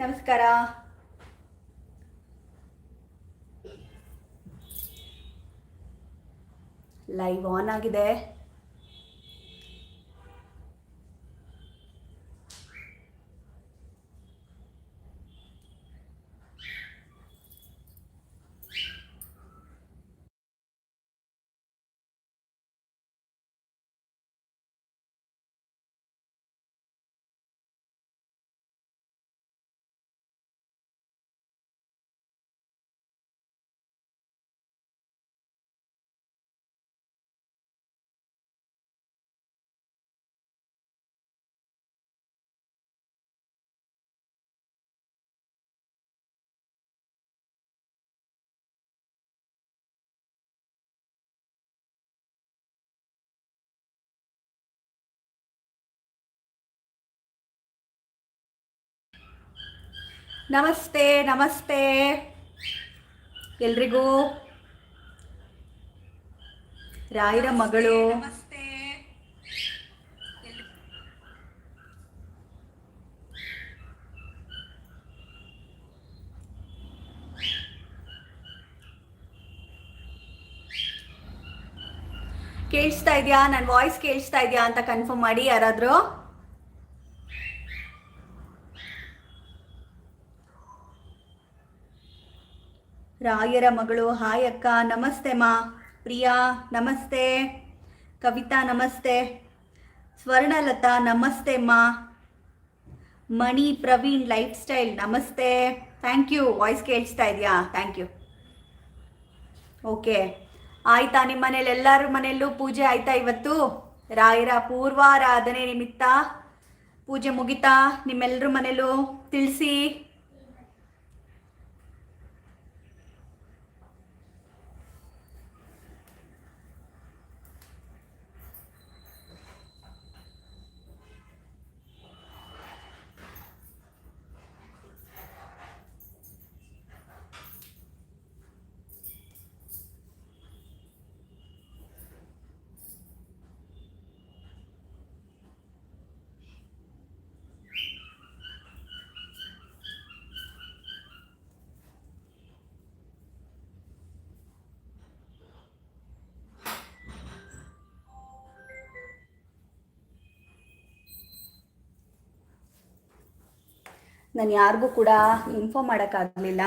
ನಮಸ್ಕಾರ. Live on ಆಗಿದೆ. ನಮಸ್ತೆ ನಮಸ್ತೆ. ಎಲ್ರಿಗೂ? ರಾಯರ ಮಗಳು. ಕೇಳಿಸ್ತಾ ಇದೆಯಾ? ನನ್ನ ವಾಯ್ಸ್ ಕೇಳಿಸ್ತಾ ಇದೆಯಾ ಅಂತ ಕನ್ಫರ್ಮ್ ಮಾಡಿ ಯಾರಾದರೂ? ರಾಯರ ಮಗಳು ಹಾಯಕ್ಕ ನಮಸ್ತೆ ಮಾ. ಪ್ರಿಯಾ, ನಮಸ್ತೆ. ಕವಿತಾ, ನಮಸ್ತೆ. ಸ್ವರ್ಣಲತಾ, ನಮಸ್ತೆ ಮಾ. ಮಣಿ ಪ್ರವೀಣ್ ಲೈಫ್ ಸ್ಟೈಲ್ ನಮಸ್ತೆ. Thank you. ವಾಯ್ಸ್ ಕೇಳಿಸ್ತಾ ಇದೆಯಾ? Thank you. ಓಕೆ. ಆಯ್ತಾ ನಿಮ್ಮ ಮನೇಲಿ? ಎಲ್ಲರ ಮನೆಯಲ್ಲೂ ಪೂಜೆ ಆಯ್ತಾ ಇವತ್ತು? ರಾಯರ ಪೂರ್ವಾರಾಧನೆ ನಿಮಿತ್ತ ಪೂಜೆ ಮುಗಿತಾ ನಿಮ್ಮೆಲ್ಲರ ಮನೇಲೂ ತಿಳಿಸಿ ನಾನು ಯಾರಿಗೂ ಕೂಡ ಇನ್ಫಾರ್ಮ್ ಮಾಡೋಕ್ಕಾಗಲಿಲ್ಲ.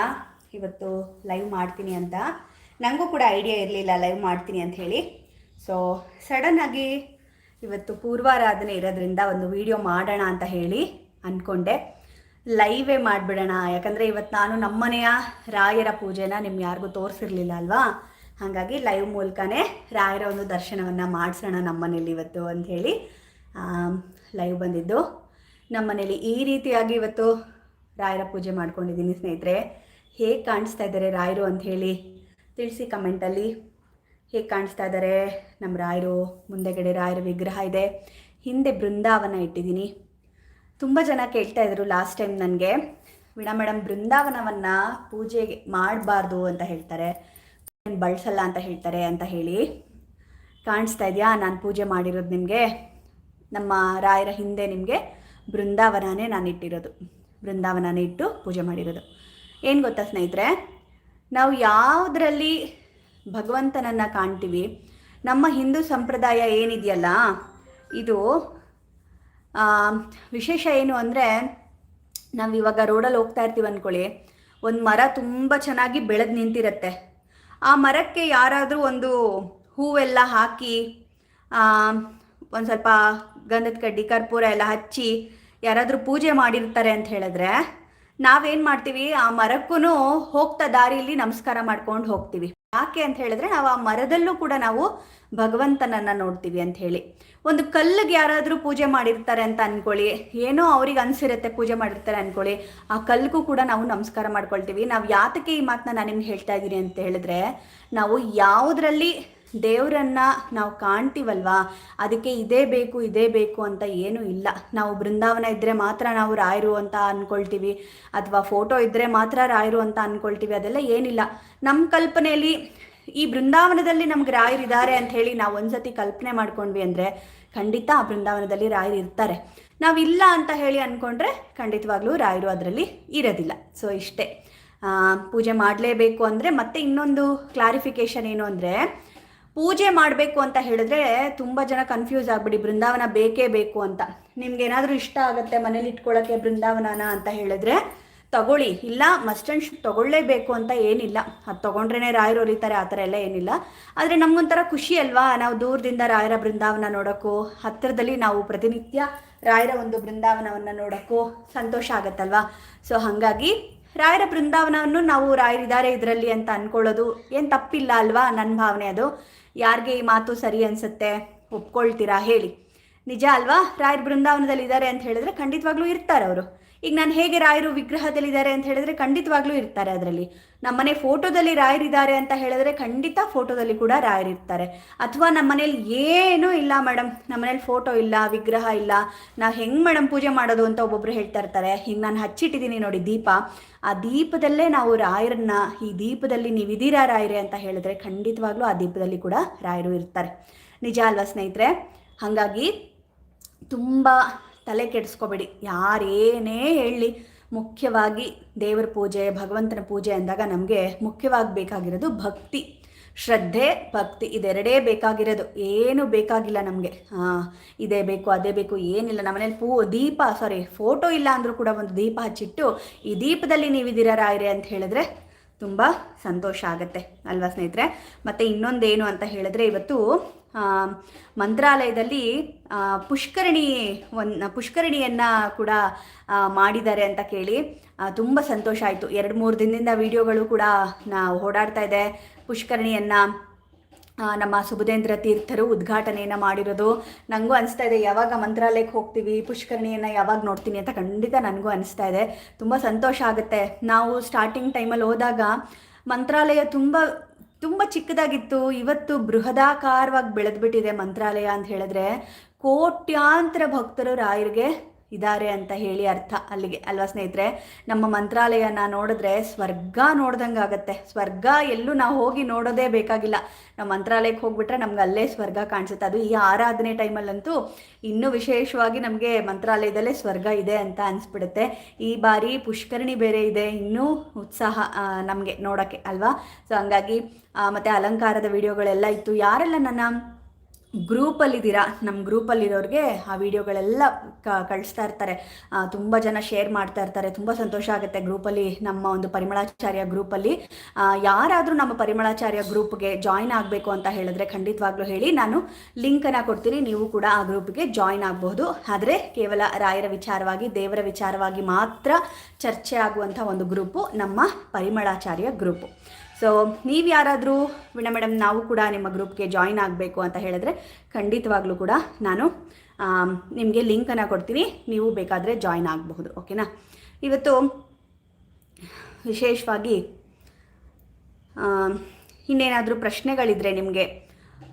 ಇವತ್ತು ಲೈವ್ ಮಾಡ್ತೀನಿ ಅಂತ. ನನಗೂ ಕೂಡ ಐಡಿಯಾ ಇರಲಿಲ್ಲ ಲೈವ್ ಮಾಡ್ತೀನಿ ಅಂತ ಹೇಳಿ. ಸೊ ಸಡನ್ನಾಗಿ ಇವತ್ತು ಪೂರ್ವಾರಾಧನೆ ಇರೋದ್ರಿಂದ ಒಂದು ವಿಡಿಯೋ ಮಾಡೋಣ ಅಂತ ಹೇಳಿ ಅಂದ್ಕೊಂಡೆ ಲೈವೇ ಮಾಡಿಬಿಡೋಣ. ಯಾಕಂದರೆ ಇವತ್ತು ನಾನು ನಮ್ಮನೆಯ ರಾಯರ ಪೂಜೆನ ನಿಮ್ಗೆ ಯಾರಿಗೂ ತೋರಿಸಿರ್ಲಿಲ್ಲ ಅಲ್ವಾ? ಹಾಗಾಗಿ ಲೈವ್ ಮೂಲಕನೇ ರಾಯರ ಒಂದು ದರ್ಶನವನ್ನು ಮಾಡಿಸೋಣ ನಮ್ಮನೇಲಿ ಇವತ್ತು ಅಂಥೇಳಿ ಲೈವ್ ಬಂದಿದ್ದು. ನಮ್ಮನೇಲಿ ಈ ರೀತಿಯಾಗಿ ಇವತ್ತು ರಾಯರ ಪೂಜೆ ಮಾಡ್ಕೊಂಡಿದ್ದೀನಿ ಸ್ನೇಹಿತರೆ. ಹೇಗೆ ಕಾಣಿಸ್ತಾ ಇದ್ದಾರೆ ರಾಯರು ಅಂತ ಹೇಳಿ ತಿಳಿಸಿ ಕಮೆಂಟಲ್ಲಿ ಹೇಗೆ ಕಾಣಿಸ್ತಾ ಇದ್ದಾರೆ ನಮ್ಮ ರಾಯರು, ಮುಂದೆಗಡೆ ರಾಯರ ವಿಗ್ರಹ ಇದೆ. ಹಿಂದೆ ಬೃಂದಾವನ ಇಟ್ಟಿದ್ದೀನಿ. ತುಂಬ ಜನ ಕೇಳ್ತಾ ಇದ್ರು ಲಾಸ್ಟ್ ಟೈಮ್ ನನಗೆ. ವೀಣಾ ಮೇಡಮ್ ಬೃಂದಾವನವನ್ನು ಪೂಜೆಗೆ ಮಾಡಬಾರ್ದು ಅಂತ ಹೇಳ್ತಾರೆ. ಬಳಸಲ್ಲ ಅಂತ ಹೇಳ್ತಾರೆ ಅಂತ ಹೇಳಿ. ಕಾಣಿಸ್ತಾ ಇದೆಯಾ? ನಾನು ಪೂಜೆ ಮಾಡಿರೋದು ನಿಮಗೆ. ನಮ್ಮ ರಾಯರ ಹಿಂದೆ ನಿಮಗೆ ಬೃಂದಾವನನೇ ನಾನು ಇಟ್ಟಿರೋದು. ಬೃಂದಾವನನೇ ಇಟ್ಟು ಪೂಜೆ ಮಾಡಿರೋದು. ಏನು ಗೊತ್ತಾ ಸ್ನೇಹಿತರೆ? ನಾವು ಯಾವುದರಲ್ಲಿ ಭಗವಂತನನ್ನು ಕಾಣ್ತೀವಿ, ನಮ್ಮ ಹಿಂದೂ ಸಂಪ್ರದಾಯ ಏನಿದೆಯಲ್ಲ, ಇದು ವಿಶೇಷ ಏನು ಅಂದರೆ, ನಾವು ಇವಾಗ ರೋಡಲ್ಲಿ ಹೋಗ್ತಾ ಇರ್ತೀವಿ ಅಂದ್ಕೊಳ್ಳಿ ಒಂದು ಮರ ತುಂಬ ಚೆನ್ನಾಗಿ ಬೆಳೆದು ನಿಂತಿರುತ್ತೆ. ಆ ಮರಕ್ಕೆ ಯಾರಾದರೂ ಒಂದು ಹೂವೆಲ್ಲ ಹಾಕಿ ಒಂದು ಸ್ವಲ್ಪ ಗಂಧದ ಕಡ್ಡಿ, ಕರ್ಪೂರ ಎಲ್ಲ ಹಚ್ಚಿ ಯಾರಾದರೂ ಪೂಜೆ ಮಾಡಿರ್ತಾರೆ ಅಂತ ಹೇಳಿದ್ರೆ ನಾವೇನು ಮಾಡ್ತೀವಿ? ಆ ಮರಕ್ಕೂ ಹೋಗ್ತಾ ದಾರಿಯಲ್ಲಿ ನಮಸ್ಕಾರ ಮಾಡ್ಕೊಂಡು ಹೋಗ್ತೀವಿ. ಯಾಕೆ ಅಂತ ಹೇಳಿದ್ರೆ ನಾವು ಆ ಮರದಲ್ಲೂ ಕೂಡ ನಾವು ಭಗವಂತನನ್ನ ನೋಡ್ತೀವಿ ಅಂತ ಹೇಳಿ. ಒಂದು ಕಲ್ಲಿಗೆ ಯಾರಾದರೂ ಪೂಜೆ ಮಾಡಿರ್ತಾರೆ ಅಂತ ಅನ್ಕೊಳ್ಳಿ. ಏನೋ ಅವ್ರಿಗೆ ಅನ್ಸಿರುತ್ತೆ ಪೂಜೆ ಮಾಡಿರ್ತಾರೆ ಅನ್ಕೊಳ್ಳಿ. ಆ ಕಲ್ಲಿಗೂ ಕೂಡ ನಾವು ನಮಸ್ಕಾರ ಮಾಡ್ಕೊಳ್ತೀವಿ. ನಾವು ಯಾತಕ್ಕೆ ಈ ಮಾತನ್ನ ನಾನು ನಿಮ್ಗೆ ಹೇಳ್ತಾ ಇದ್ದೀನಿ ಅಂತ ಹೇಳಿದ್ರೆ, ನಾವು ಯಾವುದರಲ್ಲಿ ದೇವರನ್ನ ನಾವು ಕಾಣ್ತೀವಲ್ವಾ? ಅದಕ್ಕೆ ಇದೇ ಬೇಕು ಇದೇ ಬೇಕು ಅಂತ ಏನೂ ಇಲ್ಲ. ನಾವು ಬೃಂದಾವನ ಇದ್ದರೆ ಮಾತ್ರ ನಾವು ರಾಯರು ಅಂತ ಅಂದ್ಕೊಳ್ತೀವಿ ಅಥವಾ ಫೋಟೋ ಇದ್ದರೆ ಮಾತ್ರ ರಾಯರು ಅಂತ ಅಂದ್ಕೊಳ್ತೀವಿ ಅದೆಲ್ಲ ಏನಿಲ್ಲ. ನಮ್ಮ ಕಲ್ಪನೆಯಲ್ಲಿ ಈ ಬೃಂದಾವನದಲ್ಲಿ ನಮ್ಗೆ ರಾಯರಿದ್ದಾರೆ ಅಂತ ಹೇಳಿ ನಾವು ಒಂದ್ಸತಿ ಕಲ್ಪನೆ ಮಾಡ್ಕೊಂಡ್ವಿ ಅಂದರೆ ಖಂಡಿತ ಆ ಬೃಂದಾವನದಲ್ಲಿ ರಾಯರು ಇರ್ತಾರೆ. ನಾವಿಲ್ಲ ಅಂತ ಹೇಳಿ ಅಂದ್ಕೊಂಡ್ರೆ ಖಂಡಿತವಾಗ್ಲೂ ರಾಯರು ಅದರಲ್ಲಿ ಇರೋದಿಲ್ಲ. ಸೊ ಇಷ್ಟೇ. ಪೂಜೆ ಮಾಡಲೇಬೇಕು ಅಂದರೆ ಮತ್ತೆ ಇನ್ನೊಂದು ಕ್ಲಾರಿಫಿಕೇಶನ್ ಏನು ಅಂದರೆ ಪೂಜೆ ಮಾಡಬೇಕು ಅಂತ ಹೇಳಿದ್ರೆ ತುಂಬ ಜನ ಕನ್ಫ್ಯೂಸ್ ಆಗ್ಬಿಡಿ. ಬೃಂದಾವನ ಬೇಕೇ ಬೇಕು ಅಂತ. ನಿಮ್ಗೇನಾದರೂ ಇಷ್ಟ ಆಗುತ್ತೆ ಮನೇಲಿ ಇಟ್ಕೊಳ್ಳೋಕ್ಕೆ ಬೃಂದಾವನನ ಅಂತ ಹೇಳಿದ್ರೆ ತಗೊಳ್ಳಿ. ಇಲ್ಲ ಮಸ್ಟ್ ಆ್ಯಂಡ್ ಶುಡ್ ತಗೊಳ್ಳೇಬೇಕು ಅಂತ ಏನಿಲ್ಲ. ಅದು ತೊಗೊಂಡ್ರೇ ರಾಯರು ಹೊಲಿತಾರೆ ಆ ಥರ ಎಲ್ಲ ಏನಿಲ್ಲ. ಆದರೆ ನಮಗೊಂಥರ ಖುಷಿ ಅಲ್ವಾ? ನಾವು ದೂರದಿಂದ ರಾಯರ ಬೃಂದಾವನ ನೋಡೋಕ್ಕೂ ಹತ್ತಿರದಲ್ಲಿ ನಾವು ಪ್ರತಿನಿತ್ಯ ರಾಯರ ಒಂದು ಬೃಂದಾವನವನ್ನು ನೋಡೋಕ್ಕೂ ಸಂತೋಷ ಆಗುತ್ತಲ್ವಾ? ಸೊ ಹಾಗಾಗಿ ರಾಯರ ಬೃಂದಾವನವನ್ನು ನಾವು ರಾಯರಿದ್ದಾರೆ ಇದರಲ್ಲಿ ಅಂತ ಅಂದ್ಕೊಳ್ಳೋದು ಏನು ತಪ್ಪಿಲ್ಲ ಅಲ್ವಾ? ನನ್ನ ಭಾವನೆ ಅದು. ಯಾರಿಗೆ ಈ ಮಾತು ಸರಿ ಅನಿಸುತ್ತೆ ಒಪ್ಕೊಳ್ತೀರಾ ಹೇಳಿ. ನಿಜ ಅಲ್ವಾ? ರಾಯರ ಬೃಂದಾವನದಲ್ಲಿ ಇದ್ದಾರೆ ಅಂತ ಹೇಳಿದ್ರೆ ಖಂಡಿತವಾಗ್ಲೂ ಇರ್ತಾರೆ ಅವರು. ಈಗ ನಾನು ಹೇಗೆ ರಾಯರು ವಿಗ್ರಹದಲ್ಲಿದ್ದಾರೆ ಅಂತ ಹೇಳಿದ್ರೆ ಖಂಡಿತವಾಗ್ಲೂ ಇರ್ತಾರೆ ಅದರಲ್ಲಿ. ನಮ್ಮನೆ ಫೋಟೋದಲ್ಲಿ ರಾಯರಿದ್ದಾರೆ ಅಂತ ಹೇಳಿದ್ರೆ ಖಂಡಿತ ಫೋಟೋದಲ್ಲಿ ಕೂಡ ರಾಯರಿರ್ತಾರೆ ಅಥವಾ ನಮ್ಮನೇಲಿ ಏನೂ ಇಲ್ಲ ಮೇಡಮ್. ನಮ್ಮನೇಲಿ ಫೋಟೋ ಇಲ್ಲ, ವಿಗ್ರಹ ಇಲ್ಲ. ನಾವು ಹೆಂಗೆ ಮೇಡಮ್ ಪೂಜೆ ಮಾಡೋದು ಅಂತ ಒಬ್ಬೊಬ್ರು ಹೇಳ್ತಾ ಇರ್ತಾರೆ. ಹಿಂಗೆ ನಾನು ಹಚ್ಚಿಟ್ಟಿದ್ದೀನಿ ನೋಡಿ ದೀಪ. ಆ ದೀಪದಲ್ಲೇ ನಾವು ರಾಯರನ್ನ, ಈ ದೀಪದಲ್ಲಿ ನೀವಿದ್ದೀರಾ ರಾಯರೇ ಅಂತ ಹೇಳಿದ್ರೆ ಖಂಡಿತವಾಗ್ಲೂ ಆ ದೀಪದಲ್ಲಿ ಕೂಡ ರಾಯರು ಇರ್ತಾರೆ. ನಿಜ ಅಲ್ವಾ ಸ್ನೇಹಿತರೆ? ಹಾಗಾಗಿ ತುಂಬ ತಲೆ ಕೆಡಿಸ್ಕೋಬೇಡಿ. ಯಾರೇನೇ ಹೇಳಲಿ ಮುಖ್ಯವಾಗಿ ದೇವರ ಪೂಜೆ, ಭಗವಂತನ ಪೂಜೆ ಅಂದಾಗ ನಮಗೆ ಮುಖ್ಯವಾಗಿ ಬೇಕಾಗಿರೋದು ಭಕ್ತಿ. ಶ್ರದ್ಧೆ, ಭಕ್ತಿ ಇದೆರಡೇ ಬೇಕಾಗಿರೋದು. ಏನು ಬೇಕಾಗಿಲ್ಲ ನಮಗೆ. ಹಾಂ ಇದೇ ಬೇಕು, ಅದೇ ಬೇಕು, ಏನಿಲ್ಲ. ನಮ್ಮನೇಲಿ ಪೂ, ದೀಪ ಸಾರಿ ಫೋಟೋ ಇಲ್ಲ ಅಂದರೂ ಕೂಡ ಒಂದು ದೀಪ ಹಚ್ಚಿಟ್ಟು ಈ ದೀಪದಲ್ಲಿ ನೀವಿದ್ದೀರಾ ರಾಯರೇ ಅಂತ ಹೇಳಿದ್ರೆ ತುಂಬ ಸಂತೋಷ ಆಗುತ್ತೆ ಅಲ್ವಾ ಸ್ನೇಹಿತರೆ? ಮತ್ತು ಇನ್ನೊಂದೇನು ಅಂತ ಹೇಳಿದ್ರೆ ಇವತ್ತು ಮಂತ್ರಾಲಯದಲ್ಲಿ ಪುಷ್ಕರಣಿ ಒಂದು ಪುಷ್ಕರಣಿಯನ್ನು ಕೂಡ ಮಾಡಿದ್ದಾರೆ ಅಂತ ಕೇಳಿ ತುಂಬ ಸಂತೋಷ ಆಯಿತು. ಎರಡು ಮೂರು ದಿನದಿಂದ ವಿಡಿಯೋಗಳು ಕೂಡ ನಾವು ಓಡಾಡ್ತಾ ಇದೆ. ಪುಷ್ಕರಣಿಯನ್ನು ನಮ್ಮ ಸುಬುಧೇಂದ್ರ ತೀರ್ಥರು ಉದ್ಘಾಟನೆಯನ್ನು ಮಾಡಿರೋದು. ನನಗೂ ಅನಿಸ್ತಾ ಇದೆ, ಯಾವಾಗ ಮಂತ್ರಾಲಯಕ್ಕೆ ಹೋಗ್ತೀವಿ, ಪುಷ್ಕರಣಿಯನ್ನು ಯಾವಾಗ ನೋಡ್ತೀನಿ ಅಂತ ಖಂಡಿತ ನನಗೂ ಅನಿಸ್ತಾ ಇದೆ. ತುಂಬ ಸಂತೋಷ ಆಗುತ್ತೆ. ನಾವು ಸ್ಟಾರ್ಟಿಂಗ್ ಟೈಮಲ್ಲಿ ಹೋದಾಗ, ಮಂತ್ರಾಲಯ ತುಂಬ ತುಂಬ ಚಿಕ್ಕದಾಗಿತ್ತು. ಇವತ್ತು ಬೃಹದಾಕಾರವಾಗಿ ಬೆಳೆದ್ಬಿಟ್ಟಿದೆ ಮಂತ್ರಾಲಯ ಅಂತ ಹೇಳಿದ್ರೆ ಕೋಟ್ಯಾಂತರ ಭಕ್ತರು ರಾಯರಿಗೆ ಇದ್ದಾರೆ ಅಂತ ಹೇಳಿ ಅರ್ಥ ಅಲ್ಲಿಗೆ, ಅಲ್ವಾ ಸ್ನೇಹಿತರೆ? ನಮ್ಮ ಮಂತ್ರಾಲಯನ ನೋಡಿದ್ರೆ ಸ್ವರ್ಗ ನೋಡ್ದಂಗೆ ಆಗುತ್ತೆ. ಸ್ವರ್ಗ ಎಲ್ಲೂ ನಾವು ಹೋಗಿ ನೋಡೋದೇ ಬೇಕಾಗಿಲ್ಲ. ನಮ್ಮ ಮಂತ್ರಾಲಯಕ್ಕೆ ಹೋಗ್ಬಿಟ್ರೆ ನಮ್ಗೆ ಅಲ್ಲೇ ಸ್ವರ್ಗ ಕಾಣಿಸುತ್ತೆ. ಅದು ಈ ಆರಾಧನೆ ಟೈಮಲ್ಲಂತೂ ಇನ್ನೂ ವಿಶೇಷವಾಗಿ ನಮಗೆ ಮಂತ್ರಾಲಯದಲ್ಲೇ ಸ್ವರ್ಗ ಇದೆ ಅಂತ ಅನಿಸ್ಬಿಡುತ್ತೆ. ಈ ಬಾರಿ ಪುಷ್ಕರಣಿ ಬೇರೆ ಇದೆ. ಇನ್ನೂ ಉತ್ಸಾಹ ನಮಗೆ ನೋಡೋಕ್ಕೆ, ಅಲ್ವಾ? ಸೊ ಹಂಗಾಗಿ ಮತ್ತೆ ಅಲಂಕಾರದ ವಿಡಿಯೋಗಳೆಲ್ಲ ಇತ್ತು. ಯಾರೆಲ್ಲ ನನ್ನ ಗ್ರೂಪಲ್ಲಿದ್ದೀರಾ, ನಮ್ಮ ಗ್ರೂಪಲ್ಲಿರೋರಿಗೆ ಆ ವಿಡಿಯೋಗಳೆಲ್ಲ ಕಳಿಸ್ತಾ ಇರ್ತಾರೆ. ತುಂಬ ಜನ ಶೇರ್ ಮಾಡ್ತಾ ಇರ್ತಾರೆ. ತುಂಬ ಸಂತೋಷ ಆಗುತ್ತೆ ಗ್ರೂಪಲ್ಲಿ, ನಮ್ಮ ಒಂದು ಪರಿಮಳಾಚಾರ್ಯ ಗ್ರೂಪಲ್ಲಿ. ಯಾರಾದರೂ ನಮ್ಮ ಪರಿಮಳಾಚಾರ್ಯ ಗ್ರೂಪ್ಗೆ ಜಾಯ್ನ್ ಆಗಬೇಕು ಅಂತ ಹೇಳಿದ್ರೆ ಖಂಡಿತವಾಗ್ಲೂ ಹೇಳಿ, ನಾನು ಲಿಂಕನ್ನು ಕೊಡ್ತೀನಿ. ನೀವು ಕೂಡ ಆ ಗ್ರೂಪ್ಗೆ ಜಾಯ್ನ್ ಆಗಬಹುದು. ಆದರೆ ಕೇವಲ ರಾಯರ ವಿಚಾರವಾಗಿ, ದೇವರ ವಿಚಾರವಾಗಿ ಮಾತ್ರ ಚರ್ಚೆ ಆಗುವಂಥ ಒಂದು ಗ್ರೂಪು ನಮ್ಮ ಪರಿಮಳಾಚಾರ್ಯ ಗ್ರೂಪು. ಸೊ ನೀವು ಯಾರಾದರೂ ವೀಣಾ ಮೇಡಮ್, ನಾವು ಕೂಡ ನಿಮ್ಮ ಗ್ರೂಪ್ಗೆ ಜಾಯಿನ್ ಆಗಬೇಕು ಅಂತ ಹೇಳಿದ್ರೆ ಖಂಡಿತವಾಗ್ಲೂ ಕೂಡ ನಾನು ನಿಮಗೆ ಲಿಂಕನ್ನು ಕೊಡ್ತೀನಿ ನೀವು ಬೇಕಾದರೆ ಜಾಯಿನ್ ಆಗಬಹುದು. ಓಕೆನಾ? ಇವತ್ತು ವಿಶೇಷವಾಗಿ ಇನ್ನೇನಾದರೂ ಪ್ರಶ್ನೆಗಳಿದ್ದರೆ ನಿಮಗೆ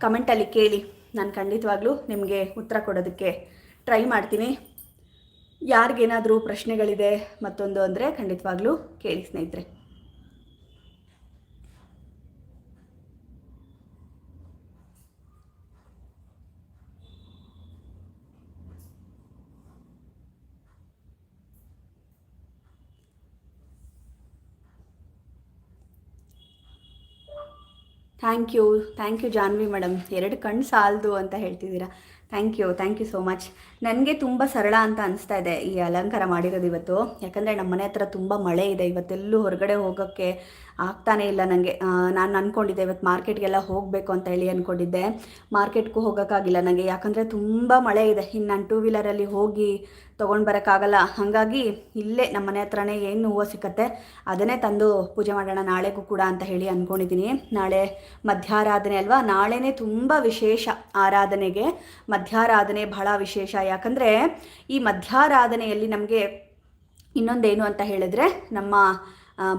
ಕಮೆಂಟಲ್ಲಿ ಕೇಳಿ. ನಾನು ಖಂಡಿತವಾಗ್ಲೂ ನಿಮಗೆ ಉತ್ತರ ಕೊಡೋದಕ್ಕೆ ಟ್ರೈ ಮಾಡ್ತೀನಿ. ಯಾರಿಗೇನಾದರೂ ಪ್ರಶ್ನೆಗಳಿದೆ ಮತ್ತೊಂದು ಅಂದರೆ ಖಂಡಿತವಾಗ್ಲೂ ಕೇಳಿ ಸ್ನೇಹಿತರೆ. Thank you thank you Janvi madam ಎರಡು ಕಣ್ಣು ಸಾಲದು ಅಂತ ಹೇಳ್ತಿದ್ದೀರಾ. Thank you thank you so much ನನಗೆ ತುಂಬ ಸರಳ ಅಂತ ಅನಿಸ್ತಾ ಇದೆ ಈ ಅಲಂಕಾರ ಮಾಡಿರೋದು ಇವತ್ತು. ಯಾಕಂದರೆ ನಮ್ಮ ಮನೆ ಹತ್ರ ತುಂಬ ಮಳೆ ಇದೆ. ಇವತ್ತೆಲ್ಲೂ ಹೊರಗಡೆ ಹೋಗೋಕ್ಕೆ ಆಗ್ತಾನೇ ಇಲ್ಲ ನನಗೆ ನಾನು ಅಂದ್ಕೊಂಡಿದ್ದೆ ಇವತ್ತು ಮಾರ್ಕೆಟ್ಗೆಲ್ಲ ಹೋಗಬೇಕು ಅಂತ ಹೇಳಿ ಅಂದ್ಕೊಂಡಿದ್ದೆ ಮಾರ್ಕೆಟ್ಗೂ ಹೋಗೋಕ್ಕಾಗಿಲ್ಲ ನನಗೆ ಯಾಕಂದರೆ ತುಂಬ ಮಳೆ ಇದೆ. ಇನ್ನು ನಾನು ಟೂ ವೀಲರಲ್ಲಿ ಹೋಗಿ ತೊಗೊಂಡು ಬರೋಕ್ಕಾಗಲ್ಲ. ಹಾಗಾಗಿ ಇಲ್ಲೇ ನಮ್ಮ ಮನೆ ಹತ್ರನೇ ಏನು ಹೂವು ಸಿಕ್ಕತ್ತೆ ಅದನ್ನೇ ತಂದು ಪೂಜೆ ಮಾಡೋಣ ನಾಳೆಗೂ ಕೂಡ ಅಂತ ಹೇಳಿ ಅಂದ್ಕೊಂಡಿದ್ದೀನಿ ನಾಳೆ ಮಧ್ಯಾರಾಧನೆ ಅಲ್ವಾ? ನಾಳೆನೇ ತುಂಬ ವಿಶೇಷ ಆರಾಧನೆಗೆ. ಮಧ್ಯಾರಾಧನೆ ಬಹಳ ವಿಶೇಷ. ಯಾಕಂದರೆ ಈ ಮಧ್ಯಾರಾಧನೆಯಲ್ಲಿ ನಮಗೆ ಇನ್ನೊಂದೇನು ಅಂತ ಹೇಳಿದ್ರೆ ನಮ್ಮ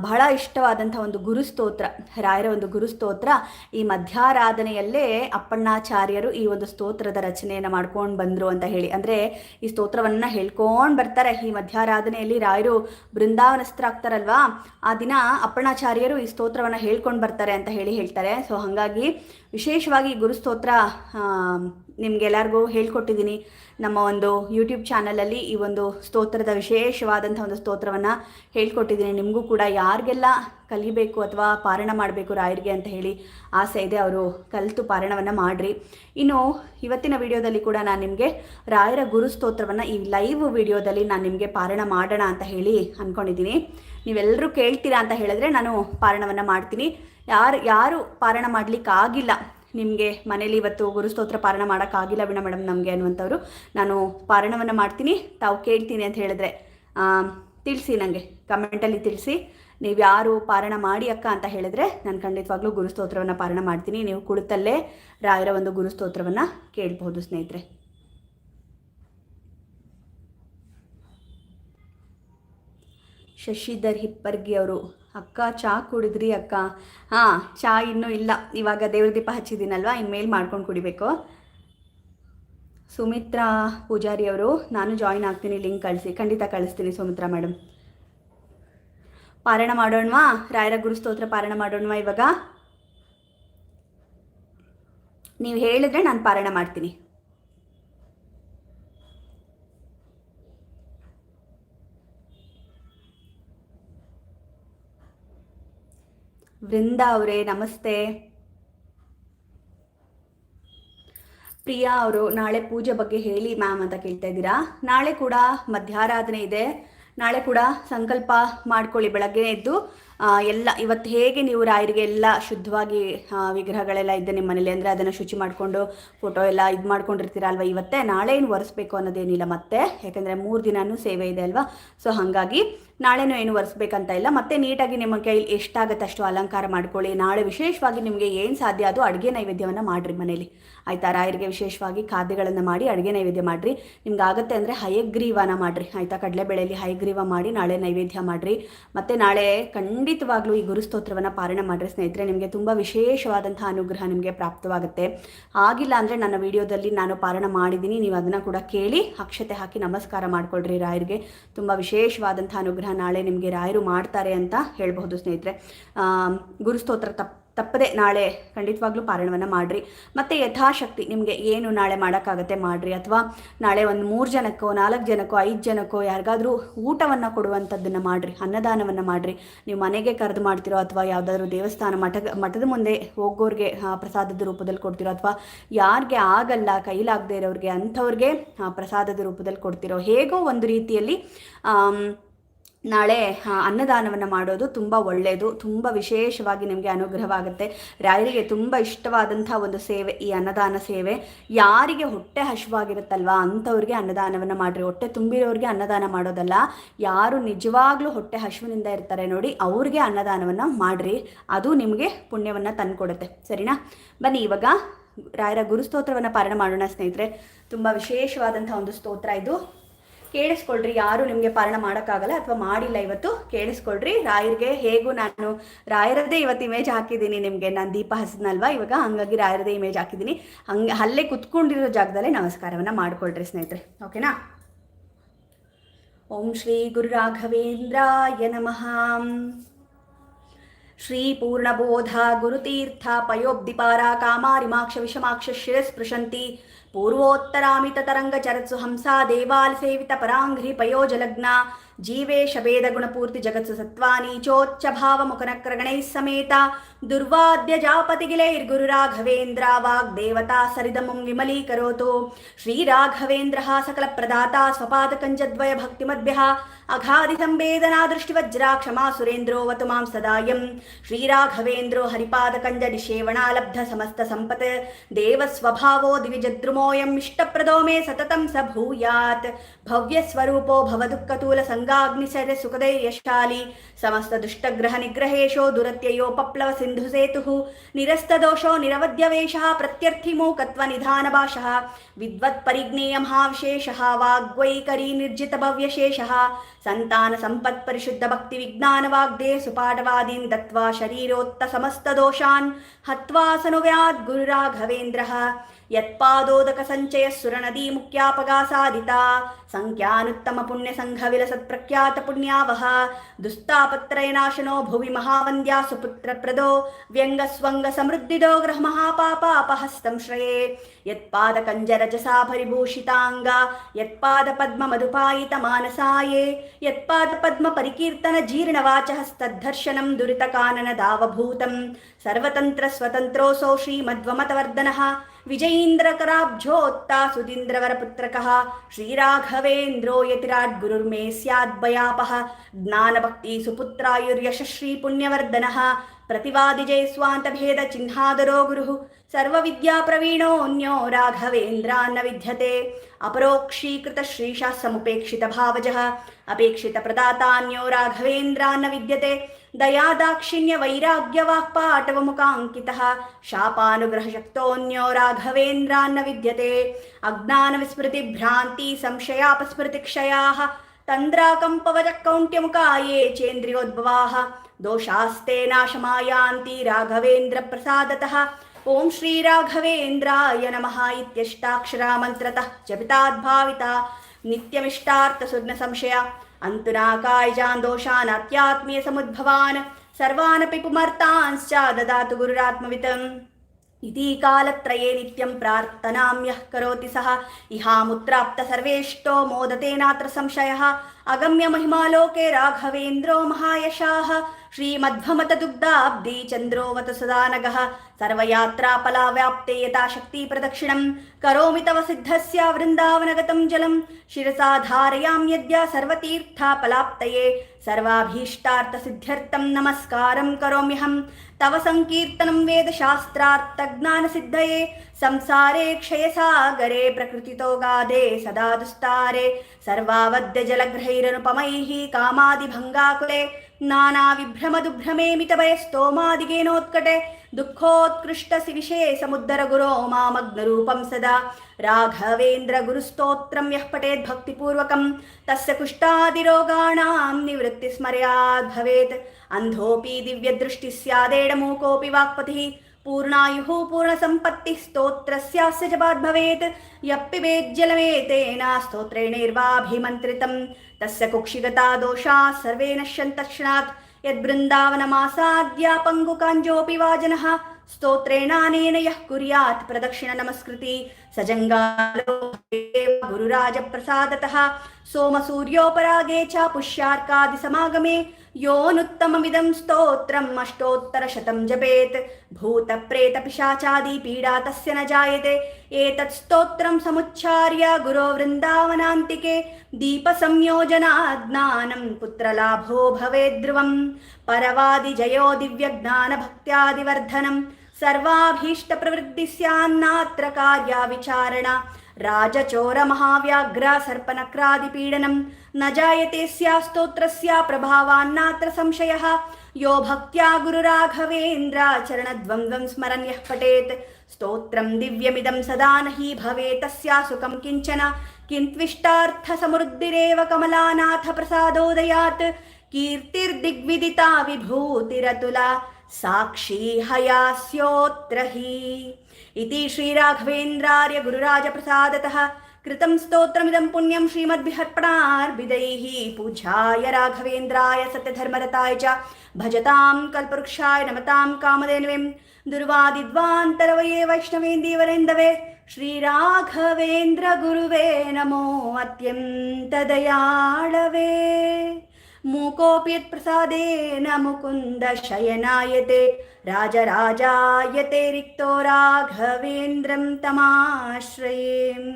ಬಹಳ ಇಷ್ಟವಾದಂಥ ಒಂದು ಗುರುಸ್ತೋತ್ರ ರಾಯರ ಒಂದು ಗುರುಸ್ತೋತ್ರ ಈ ಮಧ್ಯಾರಾಧನೆಯಲ್ಲೇ ಅಪ್ಪಣ್ಣಾಚಾರ್ಯರು ಈ ಒಂದು ಸ್ತೋತ್ರದ ರಚನೆಯನ್ನು ಮಾಡ್ಕೊಂಡು ಬಂದರು ಅಂತ ಹೇಳಿ. ಅಂದರೆ ಈ ಸ್ತೋತ್ರವನ್ನು ಹೇಳ್ಕೊಂಡು ಬರ್ತಾರೆ. ಈ ಮಧ್ಯಾರಾಧನೆಯಲ್ಲಿ ರಾಯರು ಬೃಂದಾವನಸ್ಥರಾಗ್ತಾರಲ್ವಾ? ಆ ದಿನ ಅಪ್ಪಣ್ಣಾಚಾರ್ಯರು ಈ ಸ್ತೋತ್ರವನ್ನು ಹೇಳ್ಕೊಂಡು ಬರ್ತಾರೆ ಅಂತ ಹೇಳಿ ಹೇಳ್ತಾರೆ. ಸೊ ಹಾಗಾಗಿ ವಿಶೇಷವಾಗಿ ಗುರುಸ್ತೋತ್ರ ನಿಮ್ಗೆಲ್ಲರಿಗೂ ಹೇಳ್ಕೊಟ್ಟಿದ್ದೀನಿ ನಮ್ಮ ಒಂದು ಯೂಟ್ಯೂಬ್ ಚಾನಲಲ್ಲಿ ಈ ಒಂದು ಸ್ತೋತ್ರದ ವಿಶೇಷವಾದಂಥ ಒಂದು ಸ್ತೋತ್ರವನ್ನು ಹೇಳ್ಕೊಟ್ಟಿದ್ದೀನಿ ನಿಮಗೂ ಕೂಡ ಯಾರಿಗೆಲ್ಲ ಕಲಿಬೇಕು ಅಥವಾ ಪಾರಣ ಮಾಡಬೇಕು ರಾಯರಿಗೆ ಅಂತ ಹೇಳಿ ಆಸೆ ಇದೆ, ಅವರು ಕಲಿತು ಪಾರಣವನ್ನು ಮಾಡಿರಿ. ಇನ್ನು ಇವತ್ತಿನ ವಿಡಿಯೋದಲ್ಲಿ ಕೂಡ ನಾನು ನಿಮಗೆ ರಾಯರ ಗುರು ಸ್ತೋತ್ರವನ್ನು ಈ ಲೈವ್ ವಿಡಿಯೋದಲ್ಲಿ ನಾನು ನಿಮಗೆ ಪಾರಣ ಮಾಡೋಣ ಅಂತ ಹೇಳಿ ಅಂದ್ಕೊಂಡಿದ್ದೀನಿ ನೀವೆಲ್ಲರೂ ಕೇಳ್ತೀರಾ ಅಂತ ಹೇಳಿದ್ರೆ ನಾನು ಪಾರಣವನ್ನು ಮಾಡ್ತೀನಿ. ಯಾರು ಯಾರು ಪಾರಣ ಮಾಡಲಿಕ್ಕಾಗಿಲ್ಲ ನಿಮಗೆ ಮನೇಲಿ ಇವತ್ತು ಗುರುಸ್ತೋತ್ರ ಪಾರಣ ಮಾಡೋಕ್ಕಾಗಿಲ್ಲ ಬಿಡ ಮೇಡಮ್ ನಮಗೆ ಅನ್ನುವಂಥವ್ರು. ನಾನು ಪಾರಣವನ್ನು ಮಾಡ್ತೀನಿ. ತಾವು ಕೇಳ್ತೀನಿ ಅಂತ ಹೇಳಿದ್ರೆ ತಿಳಿಸಿ ನನಗೆ ಕಮೆಂಟಲ್ಲಿ ತಿಳಿಸಿ. ನೀವು ಯಾರು ಪಾರಣ ಮಾಡಿ ಅಕ್ಕ ಅಂತ ಹೇಳಿದ್ರೆ, ನಾನು ಖಂಡಿತವಾಗ್ಲೂ ಗುರುಸ್ತೋತ್ರವನ್ನು ಪಾರಣ ಮಾಡ್ತೀನಿ. ನೀವು ಕುಳಿತಲ್ಲೇ ರಾಯರ ಒಂದು ಗುರುಸ್ತೋತ್ರವನ್ನು ಕೇಳಬಹುದು ಸ್ನೇಹಿತರೆ. ಶಶಿಧರ್ ಹಿಪ್ಪರ್ಗಿ ಅವರು ಅಕ್ಕ, ಚಾ ಕುಡಿದ್ರಿ ಅಕ್ಕ. ಹಾಂ, ಚಾ ಇನ್ನೂ ಇಲ್ಲ. ಇವಾಗ ದೇವ್ರ ದೀಪ ಹಚ್ಚಿದ್ದೀನಲ್ವಾ? ಇನ್ಮೇಲೆ ಮಾಡ್ಕೊಂಡು ಕುಡಿಬೇಕು. ಸುಮಿತ್ರಾ ಪೂಜಾರಿ ಅವರು, ನಾನು ಜಾಯಿನ್ ಆಗ್ತೀನಿ, ಲಿಂಕ್ ಕಳಿಸಿ. ಖಂಡಿತ ಕಳಿಸ್ತೀನಿ ಸುಮಿತ್ರಾ ಮೇಡಮ್. ಪಾರಾಯಣ ಮಾಡೋಣವಾ? ರಾಯರ ಗುರು ಸ್ತೋತ್ರ ಪಾರಾಯಣ ಮಾಡೋಣವಾ ಇವಾಗ? ನೀವು ಹೇಳಿದ್ರೆ ನಾನು ಪಾರಾಯಣ ಮಾಡ್ತೀನಿ. ವೃಂದಾ ಅವರೇ, ನಮಸ್ತೆ. ಪ್ರಿಯಾ ಅವರು, ನಾಳೆ ಪೂಜೆ ಬಗ್ಗೆ ಹೇಳಿ ಮ್ಯಾಮ್ ಅಂತ ಕೇಳ್ತಾ ಇದ್ದೀರಾ? ನಾಳೆ ಕೂಡ ಮಧ್ಯಾರಾಧನೆ ಇದೆ. ನಾಳೆ ಕೂಡ ಸಂಕಲ್ಪ ಮಾಡ್ಕೊಳ್ಳಿ ಬೆಳಗ್ಗೆ ಎದ್ದು. ಎಲ್ಲ, ಇವತ್ತು ಹೇಗೆ ನೀವು ರಾಯರಿಗೆ ಎಲ್ಲ ಶುದ್ಧವಾಗಿ ವಿಗ್ರಹಗಳೆಲ್ಲ ಇದೆ ನಿಮ್ಮ ಮನೇಲಿ, ಅಂದರೆ ಅದನ್ನು ಶುಚಿ ಮಾಡಿಕೊಂಡು ಫೋಟೋ ಎಲ್ಲ ಇದು ಮಾಡ್ಕೊಂಡಿರ್ತೀರ ಅಲ್ವಾ ಇವತ್ತೇ? ನಾಳೆ ಏನು ಒರೆಸ್ಬೇಕು ಅನ್ನೋದೇನಿಲ್ಲ ಮತ್ತೆ. ಯಾಕೆಂದರೆ ಮೂರು ದಿನವೂ ಸೇವೆ ಇದೆ ಅಲ್ವಾ? ಸೊ ಹಾಗಾಗಿ ನಾಳೆನೂ ಏನು ಒರೆಸ್ಬೇಕಂತ ಇಲ್ಲ. ಮತ್ತೆ ನೀಟಾಗಿ ನಿಮ್ಮ ಕೈಲಿ ಎಷ್ಟಾಗತ್ತಷ್ಟು ಅಲಂಕಾರ ಮಾಡ್ಕೊಳ್ಳಿ. ನಾಳೆ ವಿಶೇಷವಾಗಿ ನಿಮಗೆ ಏನು ಸಾಧ್ಯ ಅದು ಅಡುಗೆ ನೈವೇದ್ಯವನ್ನು ಮಾಡಿರಿ ಮನೇಲಿ. ಆಯ್ತಾ? ರಾಯರಿಗೆ ವಿಶೇಷವಾಗಿ ಖಾದ್ಯಗಳನ್ನು ಮಾಡಿ ಅಡುಗೆ ನೈವೇದ್ಯ ಮಾಡಿರಿ. ನಿಮ್ಗೆ ಆಗುತ್ತೆ ಅಂದರೆ ಹಯಗ್ರೀವನ ಮಾಡಿರಿ. ಆಯಿತಾ? ಕಡಲೆಬೇಳೆಯಲ್ಲಿ ಹಯಗ್ರೀವ ಮಾಡಿ ನಾಳೆ ನೈವೇದ್ಯ ಮಾಡಿರಿ. ಮತ್ತು ನಾಳೆ ಖಂಡಿತವಾಗ್ಲೂ ಈ ಗುರುಸ್ತೋತ್ರವನ್ನು ಪಾರಣ ಮಾಡಿರಿ ಸ್ನೇಹಿತರೆ. ನಿಮಗೆ ತುಂಬ ವಿಶೇಷವಾದಂಥ ಅನುಗ್ರಹ ನಿಮಗೆ ಪ್ರಾಪ್ತವಾಗುತ್ತೆ. ಆಗಿಲ್ಲ ಅಂದರೆ ನನ್ನ ವಿಡಿಯೋದಲ್ಲಿ ನಾನು ಪಾರಣ ಮಾಡಿದ್ದೀನಿ. ನೀವು ಅದನ್ನು ಕೂಡ ಕೇಳಿ ಅಕ್ಷತೆ ಹಾಕಿ ನಮಸ್ಕಾರ ಮಾಡ್ಕೊಳ್ರಿ ರಾಯರಿಗೆ. ತುಂಬ ವಿಶೇಷವಾದಂಥ ಅನುಗ್ರಹ ನಾಳೆ ನಿಮಗೆ ರಾಯರು ಮಾಡ್ತಾರೆ ಅಂತ ಹೇಳ್ಬಹುದು ಸ್ನೇಹಿತರೆ. ಗುರುಸ್ತೋತ್ರ ತಪ್ಪು ತಪ್ಪದೆ ನಾಳೆ ಖಂಡಿತವಾಗ್ಲೂ ಪಾರಾಯಣವನ್ನು ಮಾಡಿರಿ. ಮತ್ತು ಯಥಾಶಕ್ತಿ ನಿಮಗೆ ಏನು ನಾಳೆ ಮಾಡೋಕ್ಕಾಗತ್ತೆ ಮಾಡಿರಿ. ಅಥವಾ ನಾಳೆ ಒಂದು ಮೂರು ಜನಕ್ಕೋ, ನಾಲ್ಕು ಜನಕ್ಕೋ, ಐದು ಜನಕ್ಕೋ ಯಾರಿಗಾದರೂ ಊಟವನ್ನು ಕೊಡುವಂಥದ್ದನ್ನು ಮಾಡಿರಿ. ಅನ್ನದಾನವನ್ನು ಮಾಡಿರಿ. ನೀವು ಮನೆಗೆ ಕರೆದು ಮಾಡ್ತಿರೋ ಅಥವಾ ಯಾವುದಾದ್ರೂ ದೇವಸ್ಥಾನ ಮಠ, ಮಠದ ಮುಂದೆ ಹೋಗೋರಿಗೆ ಪ್ರಸಾದದ ರೂಪದಲ್ಲಿ ಕೊಡ್ತಿರೋ ಅಥವಾ ಯಾರಿಗೆ ಆಗಲ್ಲ, ಕೈಲಾಗದೇ ಇರೋರಿಗೆ, ಅಂಥವ್ರಿಗೆ ಪ್ರಸಾದದ ರೂಪದಲ್ಲಿ ಕೊಡ್ತಿರೋ ಹೇಗೋ ಒಂದು ರೀತಿಯಲ್ಲಿ ನಾಳೆ ಅನ್ನದಾನವನ್ನು ಮಾಡೋದು ತುಂಬ ಒಳ್ಳೆಯದು ತುಂಬ ವಿಶೇಷವಾಗಿ ನಿಮಗೆ ಅನುಗ್ರಹವಾಗುತ್ತೆ. ರಾಯರಿಗೆ ತುಂಬ ಇಷ್ಟವಾದಂಥ ಒಂದು ಸೇವೆ, ಈ ಅನ್ನದಾನ ಸೇವೆ. ಯಾರಿಗೆ ಹೊಟ್ಟೆ ಹಶುವಾಗಿರುತ್ತಲ್ವಾ, ಅಂಥವ್ರಿಗೆ ಅನ್ನದಾನವನ್ನು ಮಾಡಿರಿ. ಹೊಟ್ಟೆ ತುಂಬಿರೋರಿಗೆ ಅನ್ನದಾನ ಮಾಡೋದಲ್ಲ. ಯಾರು ನಿಜವಾಗ್ಲೂ ಹೊಟ್ಟೆ ಹಸುವಿನಿಂದ ಇರ್ತಾರೆ ನೋಡಿ, ಅವ್ರಿಗೆ ಅನ್ನದಾನವನ್ನು ಮಾಡಿರಿ. ಅದು ನಿಮಗೆ ಪುಣ್ಯವನ್ನು ತಂದುಕೊಡುತ್ತೆ. ಸರಿನಾ? ಬನ್ನಿ, ಇವಾಗ ರಾಯರ ಗುರುಸ್ತೋತ್ರವನ್ನು ಪಾರಣ ಮಾಡೋಣ ಸ್ನೇಹಿತರೆ. ತುಂಬ ವಿಶೇಷವಾದಂಥ ಒಂದು ಸ್ತೋತ್ರ ಇದು. ಕೇಳಿಸ್ಕೊಳ್ರಿ. ಯಾರು ನಿಮಗೆ ಪಾಲನ ಮಾಡೋಕ್ಕಾಗಲ್ಲ ಅಥವಾ ಮಾಡಿಲ್ಲ ಇವತ್ತು, ಕೇಳಿಸ್ಕೊಳ್ರಿ. ರಾಯರಿಗೆ ಹೇಗೂ ನಾನು ರಾಯರದೇ ಇವತ್ತು ಇಮೇಜ್ ಹಾಕಿದ್ದೀನಿ ನಿಮಗೆ. ನಾನು ದೀಪ ಹಸಿದ್ನಲ್ವಾ? ಇವಾಗ ಹಂಗಾಗಿ ರಾಯರದೇ ಇಮೇಜ್ ಹಾಕಿದ್ದೀನಿ. ಹಂಗೆ, ಅಲ್ಲೇ ಕುತ್ಕೊಂಡಿರೋ ಜಾಗದಲ್ಲೇ ನಮಸ್ಕಾರವನ್ನು ಮಾಡಿಕೊಳ್ರಿ ಸ್ನೇಹಿತರೆ. ಓಕೆನಾ ಓಂ ಶ್ರೀ ಗುರು ರಾಘವೇಂದ್ರಾಯ ನಮಃ. ಶ್ರೀ ಪೂರ್ಣಬೋಧ ಗುರುತೀರ್ಥ ಪಯೋಬ್ದಿಪಾರ ಕಾಮಾರಿಮಾಕ್ಷ ವಿಷಮಾಕ್ಷ ಶಿರಸ್ಪೃಶಂತಿ పూర్వోత్తరామిత తరంగ చరత్సు హంసా దేవాల సేవిత పరాంఘ్రి పయోజలగ్న జీవేషభేదగుణపూర్తి జగత్సు సత్వానీచోచ్చభావముఖనక్రగణైः సమేత. దుర్వాద్యజాపతిగిలైర్గురు రాఘవేంద్ర వాగ్దేవతా సరిదముం విమలీకరోతు. శ్రీరాఘవేంద్ర సకలప్రదాత స్వపాదకంచద్వయ భక్తిమద్భ్య అఘాధిసంవేదనా దృష్టివజ్రా క్షమా సురేంద్రో వతు మాం సదాయం. శ్రీరాఘవేంద్రో హరిపాదకంజ నిషేవణాలబ్ధ సమస్త సంపత్. దేవస్వభావో దివిజద్రుమోయం ఇష్టప్రదో మే సతతం స భూయాత్. భవ్యస్వరూపో భవదుఃఖతూల సంగ ఖడ్గాగ్నిశర సుఖధైర్యశాలి సమస్త దుష్టగ్రహ నిగ్రహేషో దురత్యయో పప్లవ సింధుసేతు నిరస్తదోషో నిరవద్యవేష ప్రత్యర్థిమూకత్వ నిధాన భాష విద్వత్ పరిజ్ఞేయం విశేష వాగ్వైకరీ నిర్జిత భవ్యశేష. సంతాన సంపత్ పరిశుద్ధ భక్తి విజ్ఞాన వాగ్దే సుపాఠవాదీన్ దత్వా శరీరోత్త సమస్త దోషాన్ హత్వాసను వ్యాద్ గురురాఘవేంద్ర. యత్పాదోదక సంచయ సురనదీ ముఖ్యాపగా సాధిత సంఖ్యానుత్తమ పుణ్య సంఘ విలసత్ ప్రఖ్యాతపుణ్యావహ దుస్తాపత్రైనాశనో భువి మహావంద్యా సుపుత్రప్రదో వ్యంగస్వంగ సమృద్ధిదో గ్రహ మహాపాపాపహస్తం శ్రయే యత్పాద కంజరజసా పరిభూషితాంగా యత్పాద పద్మ మధుపాయిత మానసాయే యత్పాద పద్మ పరికీర్తన జీర్ణవాచహస్తద్ధర్శనం దురితకానన దావభూతం సర్వతంత్ర స్వతంత్రోసో శ్రీమద్వమతవర్ధన విజయీంద్రకరాబ్జోత్తా సుధీంద్రవరపుత్రక శ్రీరాఘవేంద్రో యతిరాట్ గురుర్మే స్యాద్భయాపహ జ్ఞానభక్తి సుపుత్రాయుర్యశశ్రీ పుణ్యవర్ధన ప్రతివాదిజయ స్వాంతభేద చిహ్నాదరో గురు विजयीन्द्रकराब्जोत्ता सुधीन्द्रवरपुत्रकः श्रीराघवेन्द्रो यतिराट् गुरुर्मे स्याद्भयापः ज्ञानभक्तिसुपुत्रायुर्यशश्रीपुण्यवर्धनः प्रतिवादिजय स्वान्तभेदचिह्नादरो गुरुः सर्वविद्याप्रवीणोऽन्यो राघवेन्द्रान्न विद्यते अपरोक्षीकृतश्रीशाः समुपेक्षितभावजः अपेक्षितप्रदातान्यो राघवेन्द्रान्न विद्यते दयादाक्षिण्यवैराग्यवाक्पाटवमुखाङ्कितः ఓం శ్రీరాఘవేంద్రాయ నమ ఇత్యష్టాక్షరామంత్రత జపితాద్భావిత నిత్యమిష్టార్థసుర్ణ సంశయ అంతునాకాయజాన్ దోషానత్యాత్మీయ సముద్భవాన్ సర్వానపి పుమర్తాంశ్చ దదాతు గురురాత్మవితం ఇది కాలత్రయే నిత్యం ప్రార్థనామ్య కరోతి సహ ఇహాముత్రాప్త సర్వేష్టో మోదతే నాత్ర సంశయ అగమ్య మహిమాలోకే రాఘవేంద్రో మహాయశాః. శ్రీమధ్వమత దుగ్ధాబ్ది చంద్రోమత సదానగ. సర్వయాత్రాపలా వ్యాప్తే యథాశక్తి ప్రదక్షిణం కరోమి తవ సిద్ధస్య వృందావనగతం జలం. శిరసా ధారయామ్యద్య సర్వతీర్థాపలాప్తయే. సర్వాభీష్టార్థ సిద్ధ్యర్థం నమస్కారం కరోమ్యహం. తవ సంకీర్తనం వేద శాస్త్రార్థ జ్ఞాన సిద్ధయే ಸಂಸಾರೇ ಕ್ಷಯಸಾಗರೆ ಪ್ರಕೃತಿತೋಗಾದೆ ಸದಾ ದುಸ್ತಾರೆ ಸರ್ವಾವದ್ಯ ಜಲಗ್ರಹೈರನುಪಮೈಃ ಕಾಮಾದಿಭಂಗಾಕುಲೆ ನಾನಾ ವಿಭ್ರಮ ದುಭ್ರಮೇ ಮಿತಭಯ ಸ್ತೋಮಾದಿಗೇನೋತ್ಕಟೆ ದುಃಖೋತ್ಕೃಷ್ಟ ಸಿವಿಷೇ ಸಮುದ್ದರ ಗುರೋ ಮಾಮಗ್ನರೂಪಂ ಸದಾ ರಾಘವೇಂದ್ರ ಗುರುಸ್ತೋತ್ರಂ ಯಃ ಪಠೇತ್ ಭಕ್ತಿಪೂರ್ವಕಂ ತಸ್ಯ ಕುಷ್ಟಾದಿರೋಗಾಣಾಂ ನಿವೃತ್ತಿ ಸ್ಮರ್ಯಾದ್ ಭವೇತ್ ಅಂಧೋಪಿ ದಿವ್ಯದೃಷ್ಟಿ ಸ್ಯಾದೇಡ ಮೂಕೋಪಿ ವಾಕ್ಪತಿಃ पूर्णायुः पूर्णसम्पत्तिः स्तोत्रस्यास्य जपात् भवेत् यप्पिबेज्जलमेतेन स्तोत्रेणैर्वाभिमन्त्रितं तस्य कुक्षिगता दोषाः सर्वे नश्यन्तक्षणात् यद्बृन्दावनमासाद्या पङ्गुकाञ्जोऽपि वा जनः स्तोत्रेणानेन यः कुर्यात् प्रदक्षिणनमस्कृति। स जङ्गालो गुरुराजप्रसादतः सोमसूर्योपरागे च पुष्यार्कादिसमागमे योऽनुत्तममिदं स्तोत्रम् अष्टोत्तरशतं जपेत्। भूतप्रेतपिशाचादिपीडा तस्य न जायते। एतत् स्तोत्रं समुच्चार्य गुरो वृन्दावनान्तिके। दीपसंयोजनाज्ञानं पुत्रलाभो भवेद्ध्रुवम्। परवादिजयो दिव्यज्ञानभक्त्यादिवर्धनं సర్వాభీష్ట ప్రవృద్ధిస్యాన్నాత్ర కార్యా విచారణ రాజచోర మహావ్యాఘ్ర సర్పనక్రాది పీడనం నజాయతే స్తోత్రస్య ప్రభావాన్నాత్ర సంశయ యో భక్త్యా గురురాఘవేంద్రాచరణద్వంద్వం స్మరణ్య పఠేత్ స్తోత్రం దివ్యమిదం సదా నహి భవే తస్యా సుఖం కించన కింత్విష్టార్థ సమృద్ధిరేవ కమలానాథ ప్రసాదోదయాత్ కీర్తిర్దిగ్విదితా విభూతిరతుల साक्षी हयास्योऽत्र हि इति श्रीराघवेन्द्रार्य गुरुराजप्रसादतः कृतं स्तोत्रमिदं पुण्यं श्रीमद्भिहर्पणार्बिदैः पूज्याय राघवेन्द्राय सत्यधर्मरताय च भजतां कल्पवृक्षाय नमतां कामधेनुवें दुर्वादिद्वान्तरवये वैष्णवेन्दीवरेन्दवे। श्रीराघवेन्द्रगुरुवे नमो अत्यन्तदयाळवे मूकोऽपि यत्प्रसादेन मुकुन्द शयनायते राजराजायते रिक्तो राघवेन्द्रं तमाश्रयेम्।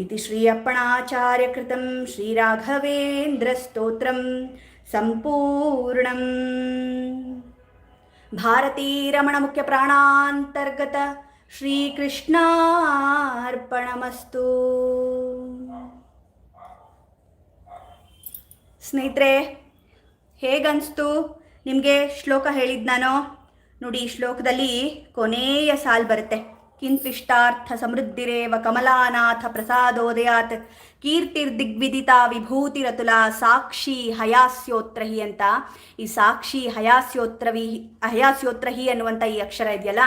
इति श्री अप्पणाचार्यकृतं श्रीराघवेन्द्रस्तोत्रं सम्पूर्णम्। भारतीरमणमुख्यप्राणान्तर्गत श्रीकृष्णार्पणमस्तु ಸ್ನೇಹಿತರೆ ಹೇಗನ್ನಿಸ್ತು ನಿಮಗೆ ಶ್ಲೋಕ ಹೇಳಿದ್ ನಾನು ನೋಡಿ, ಈ ಶ್ಲೋಕದಲ್ಲಿ ಕೊನೆಯ ಸಾಲು ಬರುತ್ತೆ. ಕಿಂತಿಷ್ಟಾರ್ಥ ಸಮೃದ್ಧಿರೇವ ಕಮಲಾನಾಥ ಪ್ರಸಾದೋದಯಾತ್ ಕೀರ್ತಿರ್ ದಿಗ್ವಿದಿತ ವಿಭೂತಿರತುಲ ಸಾಕ್ಷಿ ಹಯಾಸ್ಯೋತ್ರಹಿ ಅಂತ. ಈ ಸಾಕ್ಷಿ ಹಯಾಸ್ಯೋತ್ರವಿ, ಹಯಾಸ್ಯೋತ್ರಹಿ ಅನ್ನುವಂಥ ಈ ಅಕ್ಷರ ಇದೆಯಲ್ಲ?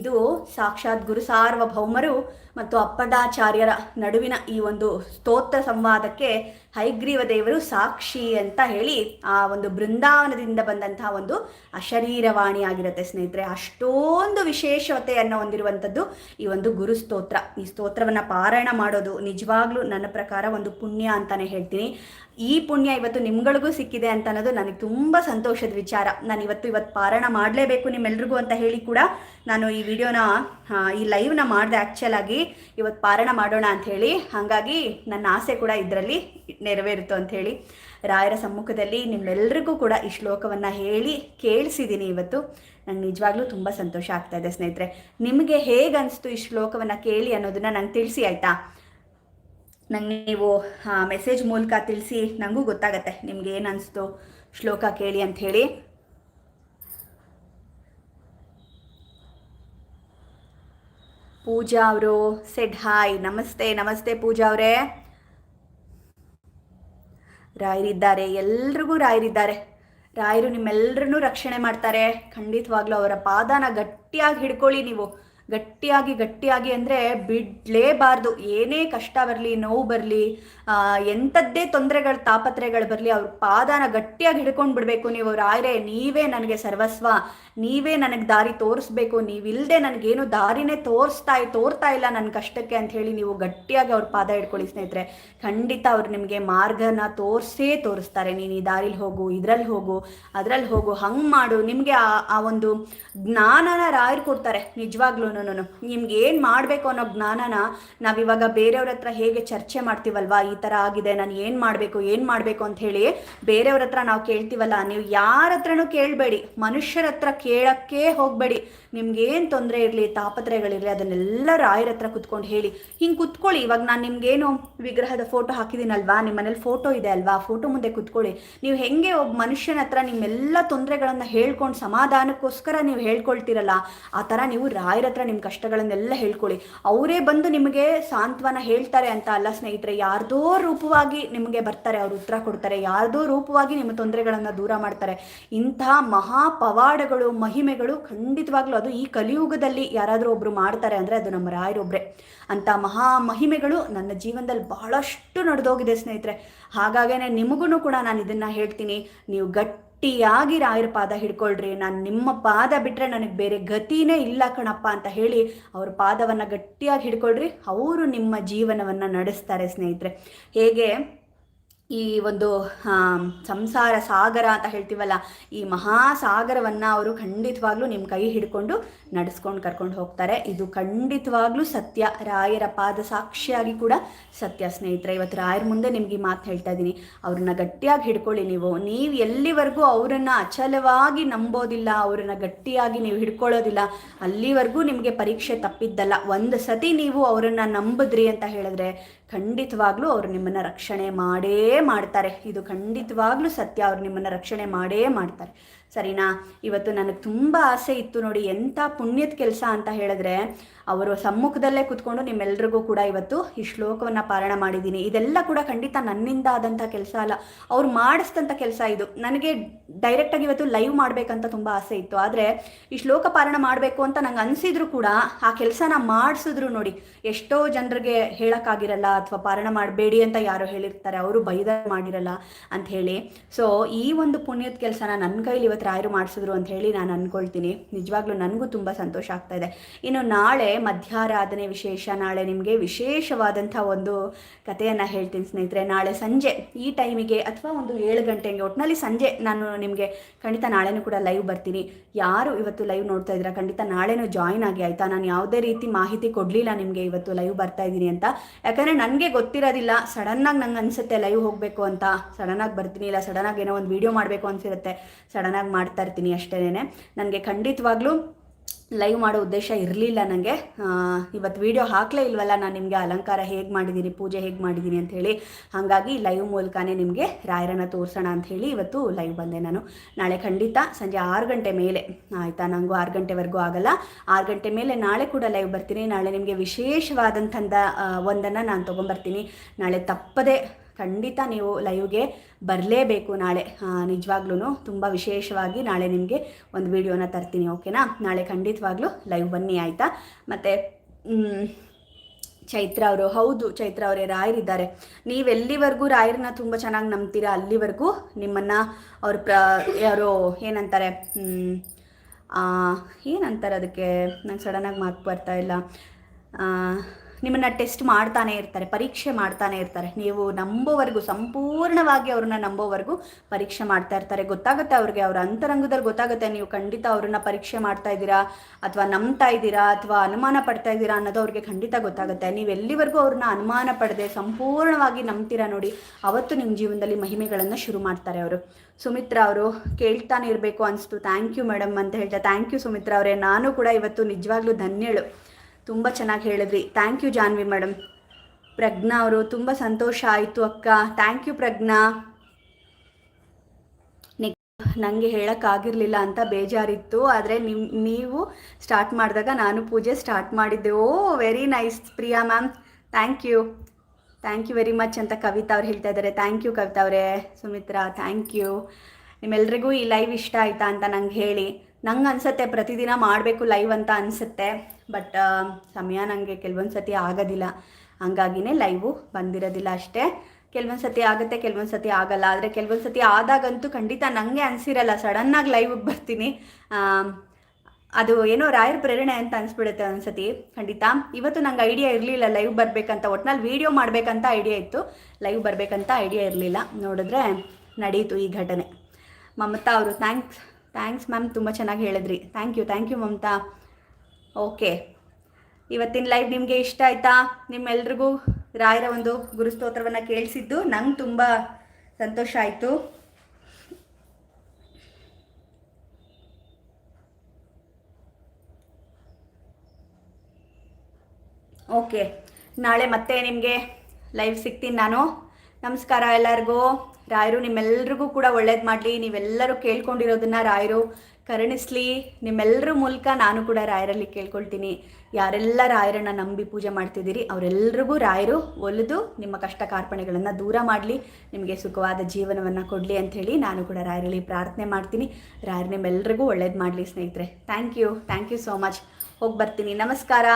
ಇದು ಸಾಕ್ಷಾತ್ ಗುರು ಸಾರ್ವಭೌಮರು ಮತ್ತು ಅಪ್ಪಡಾಚಾರ್ಯರ ನಡುವಿನ ಈ ಒಂದು ಸ್ತೋತ್ರ ಸಂವಾದಕ್ಕೆ ಹೈಗ್ರೀವ ದೇವರು ಸಾಕ್ಷಿ ಅಂತ ಹೇಳಿ ಆ ಒಂದು ಬೃಂದಾವನದಿಂದ ಬಂದಂತಹ ಒಂದು ಅಶರೀರವಾಣಿ ಆಗಿರುತ್ತೆ ಸ್ನೇಹಿತರೆ. ಅಷ್ಟೊಂದು ವಿಶೇಷತೆಯನ್ನು ಹೊಂದಿರುವಂಥದ್ದು ಈ ಒಂದು ಗುರು ಸ್ತೋತ್ರ. ಈ ಸ್ತೋತ್ರವನ್ನು ಪಾರಾಯಣ ಮಾಡೋದು ನಿಜವಾಗ್ಲೂ ನನ್ನ ಪ್ರಕಾರ ಒಂದು ಪುಣ್ಯ ಅಂತಾನೆ ಹೇಳ್ತೀನಿ. ಈ ಪುಣ್ಯ ಇವತ್ತು ನಿಮ್ಗಳಿಗೂ ಸಿಕ್ಕಿದೆ ಅಂತ ಅನ್ನೋದು ನನಗೆ ತುಂಬ ಸಂತೋಷದ ವಿಚಾರ. ನಾನು ಇವತ್ತು ಇವತ್ತು ಪಾರಾಯಣ ಮಾಡಲೇಬೇಕು ನಿಮ್ಮೆಲ್ರಿಗೂ ಅಂತ ಹೇಳಿ ಕೂಡ ನಾನು ಈ ವಿಡಿಯೋನ ಈ ಲೈವ್ನ ಮಾಡಿದೆ ಆ್ಯಕ್ಚುಲ್ ಆಗಿ ಇವತ್ತು ಪಾರಣ ಮಾಡೋಣ ಅಂತ ಹೇಳಿ. ಹಾಗಾಗಿ ನನ್ನ ಆಸೆ ಕೂಡ ಇದರಲ್ಲಿ ನೆರವೇರಿತು ಅಂತ ಹೇಳಿ. ರಾಯರ ಸಮ್ಮುಖದಲ್ಲಿ ನಿಮ್ಮೆಲ್ಲರಿಗೂ ಕೂಡ ಈ ಶ್ಲೋಕವನ್ನು ಹೇಳಿ ಕೇಳಿಸಿದ್ದೀನಿ ಇವತ್ತು. ನಂಗೆ ನಿಜವಾಗ್ಲೂ ತುಂಬ ಸಂತೋಷ ಆಗ್ತಾ ಇದೆ ಸ್ನೇಹಿತರೆ. ನಿಮಗೆ ಹೇಗೆ ಅನಿಸ್ತು ಈ ಶ್ಲೋಕವನ್ನು ಕೇಳಿ ಅನ್ನೋದನ್ನ ನಂಗೆ ತಿಳಿಸಿ ಆಯಿತಾ? ನಂಗೆ ನೀವು ಮೆಸೇಜ್ ಮೂಲಕ ತಿಳಿಸಿ ನನಗೂ ಗೊತ್ತಾಗತ್ತೆ ನಿಮ್ಗೆ ಏನು ಅನಿಸ್ತು ಶ್ಲೋಕ ಕೇಳಿ ಅಂತ ಪೂಜಾ ಅವರು ಸೆಡ್ ಹಾಯ್ ನಮಸ್ತೆ ನಮಸ್ತೆ ಪೂಜಾ ಅವರೇ. ರಾಯರಿದ್ದಾರೆ, ಎಲ್ರಿಗೂ ರಾಯರಿದ್ದಾರೆ. ರಾಯರು ನಿಮ್ಮೆಲ್ಲರನ್ನೂ ರಕ್ಷಣೆ ಮಾಡ್ತಾರೆ. ಖಂಡಿತವಾಗ್ಲೂ ಅವರ ಪಾದನ ಗಟ್ಟಿಯಾಗಿ ಹಿಡ್ಕೊಳ್ಳಿ ನೀವು. ಗಟ್ಟಿಯಾಗಿ ಗಟ್ಟಿಯಾಗಿ ಅಂದರೆ ಬಿಡಲೇಬಾರ್ದು. ಏನೇ ಕಷ್ಟ ಬರಲಿ, ನೋವು ಬರಲಿ ಎಂಥದ್ದೇ ತೊಂದರೆಗಳು ತಾಪತ್ರೆಗಳು ಬರಲಿ, ಅವ್ರ ಪಾದನ ಗಟ್ಟಿಯಾಗಿ ಹಿಡ್ಕೊಂಡು ಬಿಡಬೇಕು. ನೀವು ರಾಯರೇ ನೀವೇ ನನಗೆ ಸರ್ವಸ್ವ. ನೀವೇ ನನಗೆ ದಾರಿ ತೋರಿಸ್ಬೇಕು. ನೀವಿಲ್ಲದೆ ನನಗೇನು ದಾರಿನೇ ತೋರಿಸ್ತಾ ತೋರ್ತಾ ಇಲ್ಲ ನನ್ನ ಕಷ್ಟಕ್ಕೆ ಅಂತ ಹೇಳಿ ನೀವು ಗಟ್ಟಿಯಾಗಿ ಅವ್ರ ಪಾದ ಹಿಡ್ಕೊಳ್ಳಿ ಸ್ನೇಹಿತರೆ. ಖಂಡಿತ ಅವ್ರು ನಿಮಗೆ ಮಾರ್ಗನ ತೋರಿಸೇ ತೋರಿಸ್ತಾರೆ. ನೀನು ಈ ದಾರಿಲಿ ಹೋಗು ಇದರಲ್ಲಿ ಹೋಗು ಅದರಲ್ಲಿ ಹೋಗು, ಹಂಗೆ ಮಾಡು. ನಿಮಗೆ ಆ ಒಂದು ಜ್ಞಾನನ ರಾಯರು ಕೊಡ್ತಾರೆ. ನಿಜವಾಗ್ಲೂ ನಿಮ್ಗೆ ಏನು ಮಾಡಬೇಕು ಅನ್ನೋ ಜ್ಞಾನನ ನಾವಿವಾಗ ಬೇರೆಯವ್ರ ಹತ್ರ ಹೇಗೆ ಚರ್ಚೆ ಮಾಡ್ತೀವಲ್ವಾ? ಈ ಥರ ಆಗಿದೆ, ನಾನು ಏನು ಮಾಡಬೇಕು ಏನು ಮಾಡಬೇಕು ಅಂತ ಹೇಳಿ ಬೇರೆಯವ್ರ ಹತ್ರ ನಾವು ಕೇಳ್ತೀವಲ್ಲ, ನೀವು ಯಾರ ಹತ್ರನೂ ಕೇಳಬೇಡಿ. ಮನುಷ್ಯರ ಹತ್ರ ಕೇಳಕ್ಕೆ ಹೋಗಬೇಡಿ. ನಿಮ್ಗೇನು ತೊಂದರೆ ಇರಲಿ ತಾಪತ್ರೆಗಳಿರಲಿ ಅದನ್ನೆಲ್ಲ ರಾಯರ ಹತ್ರ ಕುತ್ಕೊಂಡು ಹೇಳಿ. ಹಿಂಗೆ ಕುತ್ಕೊಳ್ಳಿ. ಇವಾಗ ನಾನು ನಿಮ್ಗೇನು ವಿಗ್ರಹದ ಫೋಟೋ ಹಾಕಿದ್ದೀನಲ್ವಾ? ನಿಮ್ಮ ಮನೇಲಿ ಫೋಟೋ ಇದೆ ಅಲ್ವಾ? ಫೋಟೋ ಮುಂದೆ ಕುತ್ಕೊಳ್ಳಿ. ನೀವು ಹೆಂಗೆ ಒಬ್ಬ ಮನುಷ್ಯನ ಹತ್ರ ನಿಮ್ಮೆಲ್ಲ ತೊಂದರೆಗಳನ್ನು ಹೇಳ್ಕೊಂಡು ಸಮಾಧಾನಕ್ಕೋಸ್ಕರ ನೀವು ಹೇಳ್ಕೊಳ್ತೀರಲ್ಲ, ಆ ಥರ ನೀವು ರಾಯರ ಹತ್ರ ನಿಮ್ಮ ಕಷ್ಟಗಳನ್ನೆಲ್ಲ ಹೇಳ್ಕೊಳ್ಳಿ. ಅವರೇ ಬಂದು ನಿಮಗೆ ಸಾಂತ್ವನ ಹೇಳ್ತಾರೆ ಅಂತ ಅಲ್ಲ ಸ್ನೇಹಿತರೆ, ಯಾರ್ದೋ ರೂಪವಾಗಿ ನಿಮಗೆ ಬರ್ತಾರೆ, ಅವ್ರು ಉತ್ತರ ಕೊಡ್ತಾರೆ, ಯಾರ್ದೋ ರೂಪವಾಗಿ ನಿಮ್ಮ ತೊಂದರೆಗಳನ್ನು ದೂರ ಮಾಡ್ತಾರೆ. ಇಂತಹ ಮಹಾ ಪವಾಡಗಳು, ಮಹಿಮೆಗಳು ಖಂಡಿತವಾಗ್ಲೂ ಅದು ಈ ಕಲಿಯುಗದಲ್ಲಿ ಯಾರಾದರೂ ಒಬ್ಬರು ಮಾಡ್ತಾರೆ ಅಂದರೆ ಅದು ನಮ್ಮ ರಾಯರೊಬ್ಬರೇ ಅಂತ ಮಹಾ ಮಹಿಮೆಗಳು ನನ್ನ ಜೀವನದಲ್ಲಿ ಬಹಳಷ್ಟು ನಡೆದೋಗಿದೆ ಸ್ನೇಹಿತರೆ. ಹಾಗಾಗೇ ನಿಮಗೂ ಕೂಡ ನಾನು ಇದನ್ನು ಹೇಳ್ತೀನಿ. ನೀವು ಗಟ್ಟಿಯಾಗಿ ರಾಯರ ಪಾದ ಹಿಡ್ಕೊಳ್ರಿ. ನಾನು ನಿಮ್ಮ ಪಾದ ಬಿಟ್ಟರೆ ನನಗೆ ಬೇರೆ ಗತಿನೇ ಇಲ್ಲ ಕಣಪ್ಪ ಅಂತ ಹೇಳಿ ಅವ್ರ ಪಾದವನ್ನು ಗಟ್ಟಿಯಾಗಿ ಹಿಡ್ಕೊಳ್ರಿ. ಅವರು ನಿಮ್ಮ ಜೀವನವನ್ನು ನಡೆಸ್ತಾರೆ ಸ್ನೇಹಿತರೆ. ಹೇಗೆ? ಈ ಒಂದು ಸಂಸಾರ ಸಾಗರ ಅಂತ ಹೇಳ್ತೀವಲ್ಲ, ಈ ಮಹಾಸಾಗರವನ್ನು ಅವರು ಖಂಡಿತವಾಗ್ಲೂ ನಿಮ್ಮ ಕೈ ಹಿಡ್ಕೊಂಡು ನಡೆಸ್ಕೊಂಡು ಕರ್ಕೊಂಡು ಹೋಗ್ತಾರೆ. ಇದು ಖಂಡಿತವಾಗ್ಲೂ ಸತ್ಯ. ರಾಯರ ಪಾದ ಸಾಕ್ಷಿಯಾಗಿ ಕೂಡ ಸತ್ಯ ಸ್ನೇಹಿತರೆ. ಇವತ್ತು ರಾಯರ ಮುಂದೆ ನಿಮ್ಗೆ ಈ ಮಾತು ಹೇಳ್ತಾ ಇದ್ದೀನಿ. ಅವ್ರನ್ನ ಗಟ್ಟಿಯಾಗಿ ಹಿಡ್ಕೊಳ್ಳಿ ನೀವು. ನೀವು ಎಲ್ಲಿವರೆಗೂ ಅವರನ್ನು ಅಚಲವಾಗಿ ನಂಬೋದಿಲ್ಲ, ಅವರನ್ನು ಗಟ್ಟಿಯಾಗಿ ನೀವು ಹಿಡ್ಕೊಳ್ಳೋದಿಲ್ಲ, ಅಲ್ಲಿವರೆಗೂ ನಿಮಗೆ ಪರೀಕ್ಷೆ ತಪ್ಪಿದ್ದಲ್ಲ. ಒಂದು ಸತಿ ನೀವು ಅವರನ್ನು ನಂಬಿದ್ರಿ ಅಂತ ಹೇಳಿದ್ರೆ ಖಂಡಿತವಾಗ್ಲೂ ಅವರು ನಿಮ್ಮನ್ನ ರಕ್ಷಣೆ ಮಾಡೇ ಮಾಡ್ತಾರೆ. ಇದು ಖಂಡಿತವಾಗ್ಲೂ ಸತ್ಯ ಅವ್ರು ನಿಮ್ಮನ್ನ ರಕ್ಷಣೆ ಮಾಡೇ ಮಾಡ್ತಾರೆ. ಸರಿನಾ? ಇವತ್ತು ನನಗೆ ತುಂಬ ಆಸೆ ಇತ್ತು ನೋಡಿ, ಎಂಥ ಪುಣ್ಯದ ಕೆಲಸ ಅಂತ ಹೇಳಿದ್ರೆ, ಅವರು ಸಮ್ಮುಖದಲ್ಲೇ ಕುತ್ಕೊಂಡು ನಿಮ್ಮೆಲ್ರಿಗೂ ಕೂಡ ಇವತ್ತು ಈ ಶ್ಲೋಕವನ್ನು ಪಾರಣ ಮಾಡಿದ್ದೀನಿ. ಇದೆಲ್ಲ ಕೂಡ ಖಂಡಿತ ನನ್ನಿಂದ ಆದಂಥ ಕೆಲಸ ಅಲ್ಲ. ಅವ್ರು ಮಾಡಿಸಿದಂಥ ಕೆಲಸ ಇದು. ನನಗೆ ಡೈರೆಕ್ಟಾಗಿ ಇವತ್ತು ಲೈವ್ ಮಾಡಬೇಕಂತ ತುಂಬ ಆಸೆ ಇತ್ತು. ಆದರೆ, ಈ ಶ್ಲೋಕ ಪಾರಣ ಮಾಡಬೇಕು ಅಂತ ನಂಗೆ ಅನಿಸಿದ್ರು ಕೂಡ, ಆ ಕೆಲಸನ ಮಾಡಿಸಿದ್ರು ನೋಡಿ, ಎಷ್ಟೋ ಜನರಿಗೆ ಹೇಳೋಕ್ಕಾಗಿರಲ್ಲ ಅಥವಾ ಪಾರಣ ಮಾಡಬೇಡಿ ಅಂತ ಯಾರೋ ಹೇಳಿರ್ತಾರೆ, ಅವರು ಬೈದ ಮಾಡಿರಲ್ಲ ಅಂತ ಹೇಳಿ. ಸೊ ಈ ಒಂದು ಪುಣ್ಯದ ಕೆಲಸನ ನನ್ನ ಕೈಲಿ ಇವತ್ತು ರಾಯರು ಮಾಡಿಸಿದ್ರು ಅಂತ ಹೇಳಿ ನಾನು ಅಂದ್ಕೊಳ್ತೀನಿ ನಿಜವಾಗ್ಲೂ ನನಗೂ ತುಂಬ ಸಂತೋಷ ಆಗ್ತಾ ಇದೆ. ಇನ್ನು ನಾಳೆ ಮಧ್ಯಾರಾಧನೆ ವಿಶೇಷ, ನಾಳೆ ನಿಮಗೆ ವಿಶೇಷವಾದಂಥ ಒಂದು ಕಥೆಯನ್ನು ಹೇಳ್ತೀನಿ ಸ್ನೇಹಿತರೆ. ನಾಳೆ ಸಂಜೆ ಈ ಟೈಮಿಗೆ ಅಥವಾ ಒಂದು ಏಳು ಗಂಟೆಗೆ ಒಟ್ಟಿನಲ್ಲಿ ಸಂಜೆ ನಾನು ನಿಮಗೆ ಖಂಡಿತ ನಾಳೆನೂ ಕೂಡ ಲೈವ್ ಬರ್ತೀನಿ. ಯಾರು ಇವತ್ತು ಲೈವ್ ನೋಡ್ತಾ ಇದ್ದೀರಾ? ಖಂಡಿತ ನಾಳೆನೂ ಜಾಯಿನ್ ಆಗಿ ಆಯಿತಾ? ನಾನು ಯಾವುದೇ ರೀತಿ ಮಾಹಿತಿ ಕೊಡಲಿಲ್ಲ ನಿಮಗೆ ಇವತ್ತು ಲೈವ್ ಬರ್ತಾ ಇದ್ದೀನಿ ಅಂತ. ಯಾಕಂದರೆ ನನಗೆ ಗೊತ್ತಿರೋದಿಲ್ಲ. ಸಡನ್ನಾಗಿ ನಂಗೆ ಅನಿಸುತ್ತೆ ಲೈವ್ ಹೋಗಬೇಕು ಅಂತ. ಸಡನ್ನಾಗಿ ಬರ್ತೀನಿ ಇಲ್ಲ ಸಡನ್ನಾಗಿ ಏನೋ ಒಂದು ವೀಡಿಯೋ ಮಾಡಬೇಕು ಅನಿಸಿರುತ್ತೆ. ಸಡನ್ನಾಗಿ ಮಾಡ್ತಾ ಇರ್ತೀನಿ ಅಷ್ಟೇನೆ. ನನಗೆ ಖಂಡಿತವಾಗ್ಲೂ ಲೈವ್ ಮಾಡೋ ಉದ್ದೇಶ ಇರಲಿಲ್ಲ ನನಗೆ ಇವತ್ತು ವಿಡಿಯೋ ಹಾಕಲೇ ಇಲ್ವಲ್ಲ, ನಾನು ನಿಮಗೆ ಅಲಂಕಾರ ಹೇಗೆ ಮಾಡಿದ್ದೀನಿ ಪೂಜೆ ಹೇಗೆ ಮಾಡಿದ್ದೀನಿ ಅಂತ ಹೇಳಿ. ಹಾಗಾಗಿ ಲೈವ್ ಮೂಲಕನೇ ನಿಮಗೆ ರಾಯರನ್ನ ತೋರಿಸೋಣ ಅಂತ ಹೇಳಿ ಇವತ್ತು ಲೈವ್ ಬಂದೆ ನಾನು. ನಾಳೆ ಖಂಡಿತ ಸಂಜೆ ಆರು ಗಂಟೆ ಮೇಲೆ. ಆಯಿತಾ? ನನಗೂ ಆರು ಗಂಟೆವರೆಗೂ ಆಗಲ್ಲ. ಆರು ಗಂಟೆ ಮೇಲೆ ನಾಳೆ ಕೂಡ ಲೈವ್ ಬರ್ತೀನಿ. ನಾಳೆ ನಿಮಗೆ ವಿಶೇಷವಾದಂಥ ಒಂದನ್ನು ನಾನು ತೊಗೊಂಬರ್ತೀನಿ. ನಾಳೆ ತಪ್ಪದೆ ಖಂಡಿತ ನೀವು ಲೈವ್ಗೆ ಬರಲೇಬೇಕು ನಾಳೆ. ನಿಜವಾಗ್ಲೂ ತುಂಬ ವಿಶೇಷವಾಗಿ ನಾಳೆ ನಿಮಗೆ ಒಂದು ವಿಡಿಯೋನ ತರ್ತೀನಿ, ಓಕೆನಾ? ನಾಳೆ ಖಂಡಿತವಾಗ್ಲೂ ಲೈವ್ ಬನ್ನಿ, ಆಯಿತಾ? ಮತ್ತು ಚೈತ್ರ ಅವರು, ಹೌದು, ಚೈತ್ರ ಅವರೇ ರಾಯರಿದ್ದಾರೆ ನೀವೆಲ್ಲಿವರೆಗೂ ರಾಯರನ್ನ ತುಂಬ ಚೆನ್ನಾಗಿ ನಂಬ್ತೀರಾ? ಅಲ್ಲಿವರೆಗೂ ನಿಮ್ಮನ್ನು ಅವ್ರ ಪ್ರ, ಯಾರು, ಏನಂತಾರೆ ಏನಂತಾರೆ ಅದಕ್ಕೆ? ನಂಗೆ ಸಡನ್ನಾಗಿ ಮಾತು ಬರ್ತಾ ಇಲ್ಲ. ನಿಮ್ಮನ್ನು ಟೆಸ್ಟ್ ಮಾಡ್ತಾನೆ ಇರ್ತಾರೆ, ಪರೀಕ್ಷೆ ಮಾಡ್ತಾನೆ ಇರ್ತಾರೆ. ನೀವು ನಂಬೋವರೆಗೂ ಸಂಪೂರ್ಣವಾಗಿ ಅವ್ರನ್ನ ನಂಬೋವರೆಗೂ ಪರೀಕ್ಷೆ ಮಾಡ್ತಾ ಇರ್ತಾರೆ. ಗೊತ್ತಾಗುತ್ತೆ ಅವ್ರಿಗೆ, ಅವ್ರ ಅಂತರಂಗದಲ್ಲಿ ಗೊತ್ತಾಗುತ್ತೆ ನೀವು ಖಂಡಿತ ಅವ್ರನ್ನ ಪರೀಕ್ಷೆ ಮಾಡ್ತಾ ಇದ್ದೀರಾ, ಅಥವಾ ನಂಬ್ತಾ ಇದ್ದೀರಾ, ಅಥವಾ ಅನುಮಾನ ಪಡ್ತಾ ಇದ್ದೀರಾ ಅನ್ನೋದು ಅವ್ರಿಗೆ ಖಂಡಿತ ಗೊತ್ತಾಗುತ್ತೆ. ನೀವು ಎಲ್ಲಿವರೆಗೂ ಅವ್ರನ್ನ ಅನುಮಾನ ಪಡೆದೆ, ಸಂಪೂರ್ಣವಾಗಿ ನಂಬ್ತೀರಾ ನೋಡಿ, ಅವತ್ತು ನಿಮ್ಮ ಜೀವನದಲ್ಲಿ ಮಹಿಮೆಗಳನ್ನು ಶುರು ಮಾಡ್ತಾರೆ ಅವರು. ಸುಮಿತ್ರಾ ಅವರು ಕೇಳ್ತಾನೆ ಇರಬೇಕು ಅನಿಸ್ತು. ಥ್ಯಾಂಕ್ ಯು ಮೇಡಮ್ ಅಂತ ಹೇಳ್ತಾ ಥ್ಯಾಂಕ್ ಯು ಸುಮಿತ್ರಾ ಅವರೇ. ನಾನು ಕೂಡ ಇವತ್ತು ನಿಜವಾಗ್ಲೂ ಧನ್ಯಳು. ತುಂಬ ಚೆನ್ನಾಗಿ ಹೇಳಿದ್ರಿ. Thank you Janhvi madam Pragnya ಅವರು, ತುಂಬ ಸಂತೋಷ ಆಯಿತು ಅಕ್ಕ. Thank you Pragnya. ನನಗೆ ಹೇಳೋಕ್ಕಾಗಿರಲಿಲ್ಲ ಅಂತ ಬೇಜಾರಿತ್ತು, ಆದರೆ ನಿಮ್ಮ ನೀವು ಸ್ಟಾರ್ಟ್ ಮಾಡಿದಾಗ ನಾನು ಪೂಜೆ ಸ್ಟಾರ್ಟ್ ಮಾಡಿದ್ದೆ. ಓ very nice Priya ma'am thank you thank you very much ಅಂತ ಕವಿತಾ ಅವ್ರು ಹೇಳ್ತಾ ಇದ್ದಾರೆ. ಥ್ಯಾಂಕ್ ಯು ಕವಿತಾ ಅವರೇ. ಸುಮಿತ್ರಾ ಥ್ಯಾಂಕ್ ಯು ನಿಮ್ಮೆಲ್ರಿಗೂ ಈ ಲೈವ್ ಇಷ್ಟ ಆಯಿತಾ ಅಂತ ನಂಗೆ ಹೇಳಿ. ನಂಗೆ ಅನಿಸುತ್ತೆ, ಪ್ರತಿದಿನ ಮಾಡಬೇಕು ಲೈವ್ ಅಂತ ಅನಿಸುತ್ತೆ ಬಟ್ ಸಮಯ ನನಗೆ ಕೆಲವೊಂದು ಸತಿ ಆಗೋದಿಲ್ಲ. ಹಂಗಾಗಿನೇ ಲೈವು ಬಂದಿರೋದಿಲ್ಲ ಅಷ್ಟೇ. ಕೆಲವೊಂದು ಸತಿ ಆಗುತ್ತೆ ಕೆಲವೊಂದು ಸತಿ ಆಗಲ್ಲ. ಆದರೆ ಕೆಲವೊಂದು ಸತಿ ಆದಾಗಂತೂ ಖಂಡಿತ ನನಗೆ ಅನಿಸಿರಲ್ಲ. ಸಡನ್ನಾಗಿ ಲೈವಿಗೆ ಬರ್ತೀನಿ. ಅದು ಏನೋ ರಾಯರ್ ಪ್ರೇರಣೆ ಅಂತ ಅನಿಸ್ಬಿಡುತ್ತೆ ಒಂದ್ಸತಿ. ಖಂಡಿತ. ಇವತ್ತು ನಂಗೆ ಐಡಿಯಾ ಇರಲಿಲ್ಲ ಲೈವ್ ಬರಬೇಕಂತ. ಒಟ್ನಲ್ಲಿ ವೀಡಿಯೋ ಮಾಡಬೇಕಂತ ಐಡಿಯಾ ಇತ್ತು. ಲೈವ್ ಬರಬೇಕಂತ ಐಡಿಯಾ ಇರಲಿಲ್ಲ. ನೋಡಿದ್ರೆ ನಡೀತು ಈ ಘಟನೆ. ಮಮತಾ ಅವರು ಥ್ಯಾಂಕ್ಸ್ ಥ್ಯಾಂಕ್ಸ್ ಮ್ಯಾಮ್ ತುಂಬ ಚೆನ್ನಾಗಿ ಹೇಳಿದ್ರಿ. Thank you thank you Mamatha. Okay ಇವತ್ತಿನ ಲೈವ್ ನಿಮಗೆ ಇಷ್ಟ ಆಯಿತಾ? ನಿಮ್ಮೆಲ್ರಿಗೂ ರಾಯರ ಒಂದು ಗುರುಸ್ತೋತ್ರವನ್ನು ಕೇಳಿಸಿದ್ದು ನಂಗೆ ತುಂಬ ಸಂತೋಷ ಆಯಿತು. ಓಕೆ ನಾಳೆ ಮತ್ತೆ ನಿಮಗೆ ಲೈವ್ ಸಿಗ್ತೀನಿ ನಾನು. ನಮಸ್ಕಾರ ಎಲ್ಲರಿಗೂ. ರಾಯರು, ನಿಮ್ಮೆಲ್ರಿಗೂ ಕೂಡ ಒಳ್ಳೇದು ಮಾಡಲಿ. ನೀವೆಲ್ಲರೂ ಕೇಳ್ಕೊಂಡಿರೋದನ್ನ ರಾಯರು ಕರುಣಿಸ್ಲಿ. ನಿಮ್ಮೆಲ್ಲರ ಮೂಲಕ ನಾನು ಕೂಡ ರಾಯರಲ್ಲಿ ಕೇಳ್ಕೊಳ್ತೀನಿ. ಯಾರೆಲ್ಲ ರಾಯರನ್ನ ನಂಬಿ ಪೂಜೆ ಮಾಡ್ತಿದ್ದೀರಿ ಅವರೆಲ್ಲರಿಗೂ ರಾಯರು ಒಲಿದು ನಿಮ್ಮ ಕಷ್ಟ ಕಾರ್ಪಣೆಗಳನ್ನು ದೂರ ಮಾಡಲಿ. ನಿಮಗೆ ಸುಖವಾದ ಜೀವನವನ್ನು ಕೊಡಲಿ ಅಂಥೇಳಿ ನಾನು ಕೂಡ ರಾಯರಲ್ಲಿ ಪ್ರಾರ್ಥನೆ ಮಾಡ್ತೀನಿ. ರಾಯರು ನಿಮ್ಮೆಲ್ಲರಿಗೂ ಒಳ್ಳೇದು ಮಾಡಲಿ ಸ್ನೇಹಿತರೆ. Thank you. Thank you so much. ಹೋಗಿ ಬರ್ತೀನಿ. ನಮಸ್ಕಾರ.